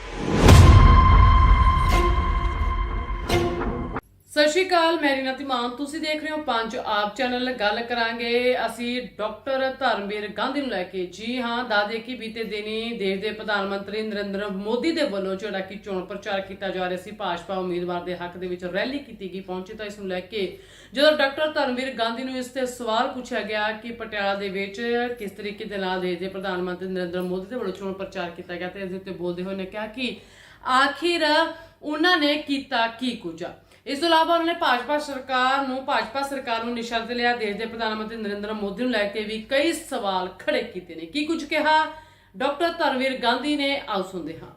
ਸਤਿ ਸ਼੍ਰੀ ਅਕਾਲ, ਮੈਂ ਰੀਨਾ ਤਿਮਾਨ ਤੁਸੀਂ ਦੇਖ ਰਹੇ ਹੋ ਪੰਜ ਆਪ ਚੈਨਲ। ਗੱਲ ਕਰਾਂਗੇ ਅਸੀਂ ਡਾਕਟਰ ਧਰਮਵੀਰ ਗਾਂਧੀ ਨੂੰ ਲੈ ਕੇ। ਜੀ ਹਾਂ ਦਾਦੇ ਕੀ ਬੀਤੇ ਦਿਨੀ ਦੇਸ਼ ਦੇ ਪ੍ਰਧਾਨ ਮੰਤਰੀ ਨਰਿੰਦਰ ਮੋਦੀ ਦੇ ਵੱਲੋਂ ਜਿਹੜਾ ਕਿ ਚੋਣ ਪ੍ਰਚਾਰ ਕੀਤਾ ਜਾ ਰਿਹਾ ਸੀ, ਭਾਜਪਾ ਉਮੀਦਵਾਰ ਦੇ ਹੱਕ ਦੇ ਵਿੱਚ ਰੈਲੀ ਕੀਤੀ ਗਈ, ਪਹੁੰਚੇ ਤਾਂ ਇਸ ਨੂੰ ਲੈ ਕੇ। ਜਦੋਂ ਡਾਕਟਰ ਧਰਮਵੀਰ ਗਾਂਧੀ ਨੂੰ ਇਸ ਤੇ ਸਵਾਲ ਪੁੱਛਿਆ ਗਿਆ ਕਿ ਪਟਿਆਲਾ ਦੇ ਵਿੱਚ ਕਿਸ ਤਰੀਕੇ ਦੇ ਨਾਲ ਦੇਸ਼ ਦੇ ਪ੍ਰਧਾਨ ਮੰਤਰੀ ਨਰਿੰਦਰ ਮੋਦੀ ਦੇ ਵੱਲੋਂ ਚੋਣ ਪ੍ਰਚਾਰ ਕੀਤਾ ਗਿਆ, ਤੇ ਇਸ ਦੇ ਉੱਤੇ ਬੋਲਦੇ ਹੋਏ ਨੇ ਕਿਹਾ ਕਿ ਆਖਿਰ ਉਹਨਾਂ ਨੇ ਕੀਤਾ ਕੀ ਕੁਝ? ਇਸ ਤੋਂ ਇਲਾਵਾ ਉਹਨਾਂ ਨੇ ਭਾਜਪਾ ਸਰਕਾਰ ਨੂੰ, ਭਾਜਪਾ ਸਰਕਾਰ ਨੂੰ ਨਿਸ਼ਾਨੇ ਲਿਆ ਦੇਸ਼ ਦੇ ਪ੍ਰਧਾਨ ਮੰਤਰੀ ਨਰਿੰਦਰ ਮੋਦੀ ਨੂੰ ਲੈ ਕੇ ਵੀ ਕਈ ਸਵਾਲ ਖੜੇ ਕੀਤੇ ਨੇ। ਕੀ ਕੁਝ ਕਿਹਾ? ਡਾਕਟਰ ਧਰਮਵੀਰ ਗਾਂਧੀ ਨੇ, ਆਓ ਸੁਣਦੇ ਹਾਂ।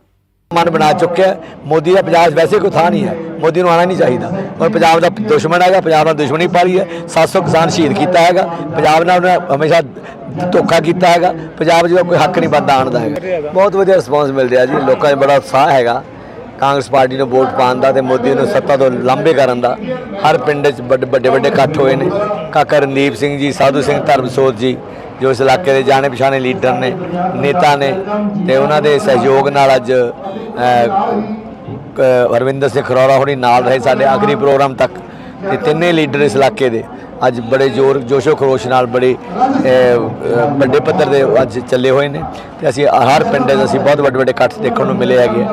ਮਨ ਬਣਾ ਚੁੱਕਿਆ ਮੋਦੀ ਦਾ ਪੰਜਾਬ ਵੈਸੇ ਕੋਈ ਥਾਂ ਨਹੀਂ ਹੈ। ਮੋਦੀ ਨੂੰ ਆਣਾ ਨਹੀਂ ਚਾਹੀਦਾ। ਔਰ ਪੰਜਾਬ ਦਾ ਦੁਸ਼ਮਣ ਹੈਗਾ, ਪੰਜਾਬ ਨਾਲ ਦੁਸ਼ਮਣੀ ਪਾਲੀ ਹੈ। 700 ਕਿਸਾਨ ਸ਼ਹੀਦ ਕੀਤਾ ਹੈਗਾ। ਪੰਜਾਬ ਨਾਲ ਉਹਨੇ ਹਮੇਸ਼ਾ ਧੋਖਾ ਕੀਤਾ ਹੈਗਾ। ਪੰਜਾਬ 'ਚ ਕੋਈ ਹੱਕ ਨਹੀਂ ਬੰਦਾ ਆਉਣ ਦਾ ਹੈਗਾ। ਬਹੁਤ ਵਧੀਆ ਰਿਸਪੌਂਸ ਮਿਲ ਰਿਹਾ ਜੀ। ਲੋਕਾਂ 'ਚ ਬੜਾ ਉਤਸ਼ਾਹ ਹੈਗਾ। ਕਾਂਗਰਸ ਪਾਰਟੀ ਨੂੰ ਵੋਟ ਪਾਉਣ ਦਾ ਤੇ ਮੋਦੀ ਨੂੰ ਸੱਤਾ ਤੋਂ ਲਾਂਭੇ ਕਰਨ ਦਾ ਹਰ ਪਿੰਡ 'ਚ ਵੱਡੇ ਵੱਡੇ ਵੱਡੇ ਇਕੱਠ ਹੋਏ ਨੇ। ਕਾਕਾ ਰਣਦੀਪ ਸਿੰਘ ਜੀ, ਸਾਧੂ ਸਿੰਘ ਧਰਮਸੋਤ ਜੀ, ਜੋ ਇਸ ਇਲਾਕੇ ਦੇ ਜਾਣੇ ਪਛਾਣੇ ਲੀਡਰ ਨੇ, ਨੇਤਾ ਨੇ ਤੇ ਉਹਨਾਂ ਦੇ ਸਹਿਯੋਗ ਨਾਲ ਅੱਜ ਹਰਵਿੰਦਰ ਸਿੰਘ ਖਰੋੜਾ ਹੋਣੀ ਨਾਲ ਰਹੇ ਸਾਡੇ ਆਖਰੀ ਪ੍ਰੋਗਰਾਮ ਤੱਕ। ਤੇ ਤਿੰਨੇ ਲੀਡਰ ਇਸ ਇਲਾਕੇ ਦੇ। ਅੱਜ ਬੜੇ ਜ਼ੋਰ ਜੋਸ਼ੋ ਖਰੋਸ਼ ਨਾਲ ਬੜੇ ਵੱਡੇ ਪੱਧਰ ਦੇ ਅੱਜ ਚੱਲੇ ਹੋਏ ਨੇ ਤੇ ਅਸੀਂ ਹਰ ਪਿੰਡ 'ਚ ਅਸੀਂ ਬਹੁਤ ਵੱਡੇ ਵੱਡੇ ਇਕੱਠ ਦੇਖਣ ਨੂੰ ਮਿਲੇ ਹੈਗੇ।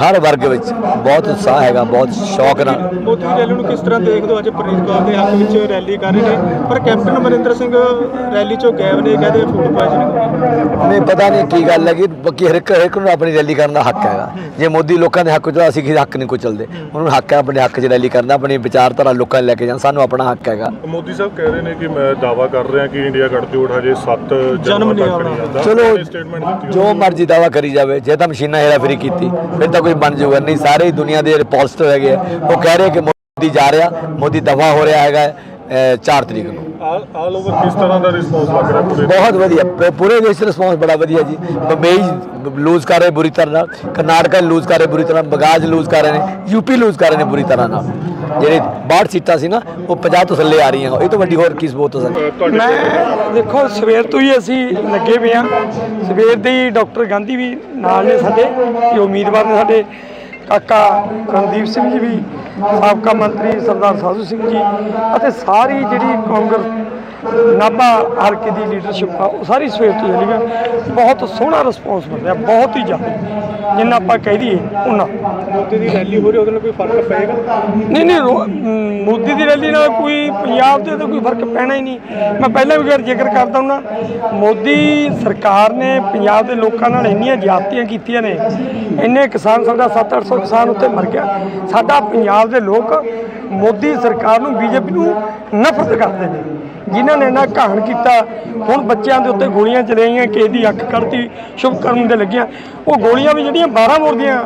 ਹਰ ਵਰਗ ਵਿੱਚ ਬਹੁਤ ਉਤਸ਼ਾਹ ਹੈਗਾ ਬਹੁਤ ਸ਼ੌਕ ਨਾਲ। ਮੋਦੀ ਰੈਲੀ ਨੂੰ ਕਿਸ ਤਰ੍ਹਾਂ ਦੇਖਦੇ ਹੋ? ਅੱਜ ਪ੍ਰਨੀਤ ਕੌਰ ਦੇ ਹੱਕ ਵਿੱਚ ਰੈਲੀ ਕਰ ਰਹੇ ਨੇ। ਪਰ ਕੈਪਟਨ ਅਮਰਿੰਦਰ ਸਿੰਘ ਰੈਲੀ ਚੋਂ ਗਾਇਬ ਨੇ ਕਹਿੰਦੇ ਫੂਡ ਪੋਇਜ਼ਨਿੰਗ ਹੋ ਨਹੀਂ ਪਤਾ ਨਹੀਂ ਕੀ ਗੱਲ ਹੈਗੀ ਬਾਕੀ ਹਰ ਇੱਕ ਹਰ ਇੱਕ ਨੂੰ ਆਪਣੀ ਰੈਲੀ ਕਰਨ ਦਾ ਹੱਕ ਹੈਗਾ। ਜੇ ਮੋਦੀ ਲੋਕਾਂ ਦੇ ਹੱਕ ਚ ਅਸੀਂ ਕਿਸੇ ਹੱਕ ਨਹੀਂ ਕੁਚਲਦੇ ਉਹਨੂੰ ਹੱਕ ਹੈ ਆਪਣੇ ਹੱਕ 'ਚ ਰੈਲੀ ਕਰਨਾ ਆਪਣੀ ਵਿਚਾਰਧਾਰਾ ਲੋਕਾਂ ਲੈ ਕੇ ਜਾਣ ਸਾਨੂੰ ਆਪਣਾ ਹੱਕ ਹੈਗਾ। ਮੋਦੀ ਸਾਹਿਬ ਕਹਿ ਰਹੇ ਨੇ ਕਿ ਮੈਂ ਦਾਵਾ ਕਰ ਰਿਹਾ ਕਿ ਇੰਡੀਆ ਗੱਠਜੋੜ ਹਜੇ 7 ਜਨਮ ਨਹੀਂ ਆਉਣਾ। ਚਲੋ ਜੋ ਮਰਜ਼ੀ ਦਾਵਾ ਕਰੀ ਜਾਵੇ ਜੇ ਤਾਂ ਮਸ਼ੀਨਾਂ ਹੇਰਾਫੇਰੀ ਕੀਤੀ ਫਿਰ ਤਾਂ ਕੋਈ ਬਣ ਜਾਊਗਾ। ਨਹੀਂ ਸਾਰੇ ਹੀ ਦੁਨੀਆ ਦੇ ਪੋਜ਼ਿਟਿਵ ਹੈਗੇ ਉਹ ਕਹਿ ਰਹੇ ਕਿ ਮੋਦੀ ਜਾ ਰਿਹਾ ਮੋਦੀ ਦਫਾ ਹੋ ਰਿਹਾ ਹੈਗਾ। 4 ਤਰੀਕ ਨੂੰ। ਆਲ ਓਵਰ ਕਿਸ ਤਰ੍ਹਾਂ ਦਾ ਰਿਸਪੌਂਸ ਲੱਗ ਰਿਹਾ ਪੂਰੇ ਬਹੁਤ ਵਧੀਆ। ਪ- ਪੂਰੇ ਦੇਸ਼ ਦਾ ਰਿਸਪੌਂਸ ਬੜਾ ਵਧੀਆ ਜੀ। ਬੰਬਈ ਲੂਜ਼ ਕਰ ਰਹੇ ਬੁਰੀ ਤਰ੍ਹਾਂ ਨਾਲ। ਕਰਨਾਟਕਾ ਲੂਜ਼ ਕਰ ਰਹੇ ਬੁਰੀ ਤਰ੍ਹਾਂ ਬਗਾਜ ਲੂਜ਼ ਕਰ ਰਹੇ ਨੇ। ਯੂਪੀ ਲੂਜ਼ ਕਰ ਰਹੇ ਨੇ ਬੁਰੀ ਤਰ੍ਹਾਂ ਨਾਲ। ਜਿਹੜੇ 62 ਸੀਟਾਂ ਸੀ ਨਾ ਉਹ 50 ਤੋਂ ਥੱਲੇ ਆ ਰਹੀਆਂ। ਇਹ ਤੋਂ ਵੱਡੀ ਹੋਰ ਕੀ ਸਬੂਤ ਹੋ ਸਕਦੀ? ਮੈਂ ਦੇਖੋ ਸਵੇਰ ਤੋਂ ਹੀ ਅਸੀਂ ਲੱਗੇ ਪਏ ਹਾਂ। ਸਵੇਰ ਦੇ ਹੀ ਡਾਕਟਰ ਗਾਂਧੀ ਵੀ ਨਾਲ ਨੇ ਸਾਡੇ। ਇਹ ਉਮੀਦਵਾਰ ਨੇ ਸਾਡੇ। ਕਾਕਾ ਰਣਦੀਪ ਸਿੰਘ ਜੀ ਵੀ ਸਾਬਕਾ ਮੰਤਰੀ ਸਰਦਾਰ ਸਾਧੂ ਸਿੰਘ ਜੀ ਅਤੇ ਸਾਰੀ ਜਿਹੜੀ ਕਾਂਗਰਸ ਨਾਭਾ ਹਲਕੇ ਦੀ ਲੀਡਰਸ਼ਿਪ ਆ ਉਹ ਸਾਰੀ ਸਵੇਰ ਤੋਂ ਚੱਲੀ ਆ ਬਹੁਤ ਸੋਹਣਾ ਰਿਸਪੌਂਸ ਮਿਲ ਰਿਹਾ ਬਹੁਤ ਹੀ ਜ਼ਿਆਦਾ। ਜਿੰਨਾ ਆਪਾਂ ਕਹਿ ਦਈਏ ਉਹਨਾਂ ਮੋਦੀ ਦੀ ਰੈਲੀ ਹੋ ਰਹੀ ਉਹਦੇ ਨਾਲ ਕੋਈ ਫ਼ਰਕ ਪਏਗਾ? ਨਹੀਂ ਨਹੀਂ ਮੋਦੀ ਦੀ ਰੈਲੀ ਨਾਲ ਕੋਈ ਪੰਜਾਬ ਦੇ ਤਾਂ ਕੋਈ ਫ਼ਰਕ ਪੈਣਾ ਹੀ ਨਹੀਂ। ਮੈਂ ਪਹਿਲਾਂ ਵੀ ਜ਼ਿਕਰ ਕਰਦਾ ਹੁੰਦਾ ਮੋਦੀ ਸਰਕਾਰ ਨੇ ਪੰਜਾਬ ਦੇ ਲੋਕਾਂ ਨਾਲ ਇੰਨੀਆਂ ਜ਼ਿਆਦਤੀਆਂ ਕੀਤੀਆਂ ਨੇ ਇੰਨੇ ਕਿਸਾਨ ਸਾਡਾ 7-800 ਕਿਸਾਨ ਉੱਤੇ ਮਰ ਗਿਆ। ਸਾਡਾ ਪੰਜਾਬ ਦੇ ਲੋਕ ਮੋਦੀ ਸਰਕਾਰ ਨੂੰ ਬੀਜੇਪੀ ਨੂੰ ਨਫ਼ਰਤ ਕਰਦੇ ਨੇ। ਜਿਨ੍ਹਾਂ ਨੇ ਇਹਨਾਂ ਘਾਣ ਕੀਤਾ ਹੁਣ ਬੱਚਿਆਂ ਦੇ ਉੱਤੇ ਗੋਲੀਆਂ ਚਲਾਈਆਂ ਕਿਸੇ ਦੀ ਅੱਖ ਕੱਢਤੀ ਸ਼ੁਭ ਕਰਨ ਦੇ ਲੱਗੀਆਂ। ਉਹ ਗੋਲੀਆਂ ਵੀ ਜਿਹੜੀਆਂ 12 ਬੋਰ ਦੀਆਂ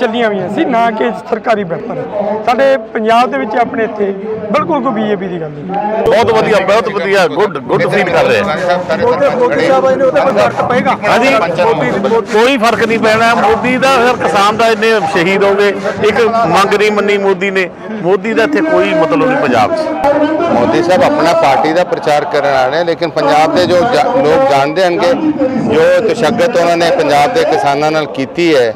ਚੱਲੀਆਂ ਹੋਈਆਂ ਸੀ ਨਾ ਕਿ ਸਰਕਾਰੀ ਵੈਪਨ। ਸਾਡੇ ਪੰਜਾਬ ਦੇ ਵਿੱਚ ਆਪਣੇ ਇੱਥੇ ਬਿਲਕੁਲ ਕੋਈ ਬੀਜੇਪੀ ਦੀ ਗੱਲ ਨਹੀਂ। ਬਹੁਤ ਵਧੀਆ ਬਹੁਤ ਵਧੀਆ ਗੁੱਡ ਗੁੱਡ ਫੀਲ ਕਰ ਰਹੇ। ਮੋਦੀ ਸਾਹਿਬ ਨੇ ਉਹਦੇ ਕੋਈ ਫ਼ਰਕ ਪਏਗਾ। ਹਾਂਜੀ। ਕੋਈ ਫ਼ਰਕ ਨਹੀਂ ਪੈਣਾ। ਮੋਦੀ ਦਾ ਫਿਰ ਕਿਸਾਨ ਦਾ ਇੰਨੇ ਸ਼ਹੀਦ ਹੋ ਗਏ। ਇੱਕ ਮੰਗ ਨਹੀਂ ਮੰਨੀ ਮੋਦੀ ਨੇ। ਮੋਦੀ ਦਾ ਇੱਥੇ ਕੋਈ ਮਤਲਬ ਨਹੀਂ ਪੰਜਾਬ 'ਚ। ਮੋਦੀ ਸਾਹਿਬ ਆਪਣਾ ਪਾਰਟੀ ਦਾ ਪ੍ਰਚਾਰ ਕਰਨ ਆ ਰਹੇ ਲੇਕਿਨ ਪੰਜਾਬ ਦੇ ਜੋ ਲੋਕ ਜਾਣਦੇ ਹਨਗੇ ਜੋ ਤਸ਼ੱਦਦ ਉਹਨਾਂ ਨੇ ਪੰਜਾਬ ਦੇ ਕਿਸਾਨਾਂ ਨਾਲ ਕੀਤੀ ਹੈ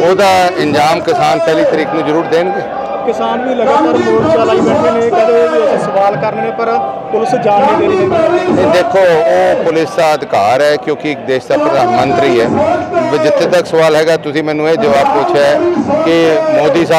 ਉਹਦਾ ਇੰਜਾਮ ਕਿਸਾਨ ਪਹਿਲੀ ਤਰੀਕ ਨੂੰ ਜ਼ਰੂਰ ਦੇਣਗੇ। ਕਿਸਾਨ ਵੀ ਲਗਾਤਾਰ ਮੋਰਚਾ ਲਾਈ ਬੈਠੇ ਨੇ ਅਸੀਂ ਸਵਾਲ ਕਰਨੇ ਨੇ ਪਰ ਪੁਲਿਸ ਜਾਣ ਨਹੀਂ ਦੇ ਰਹੀ। ਇਹ ਦੇਖੋ ਉਹ ਪੁਲਿਸ ਦਾ ਅਧਿਕਾਰ ਹੈ ਕਿਉਂਕਿ ਇੱਕ ਦੇਸ਼ ਦਾ ਪ੍ਰਧਾਨ ਮੰਤਰੀ ਹੈ। ਜਿੱਥੇ ਤੱਕ ਸਵਾਲ ਹੈਗਾ ਤੁਸੀਂ ਮੈਨੂੰ ਇਹ ਜਵਾਬ ਪੁੱਛਿਆ ਹੈ ਕਿ ਮੋਦੀ ਸਾਹਿਬ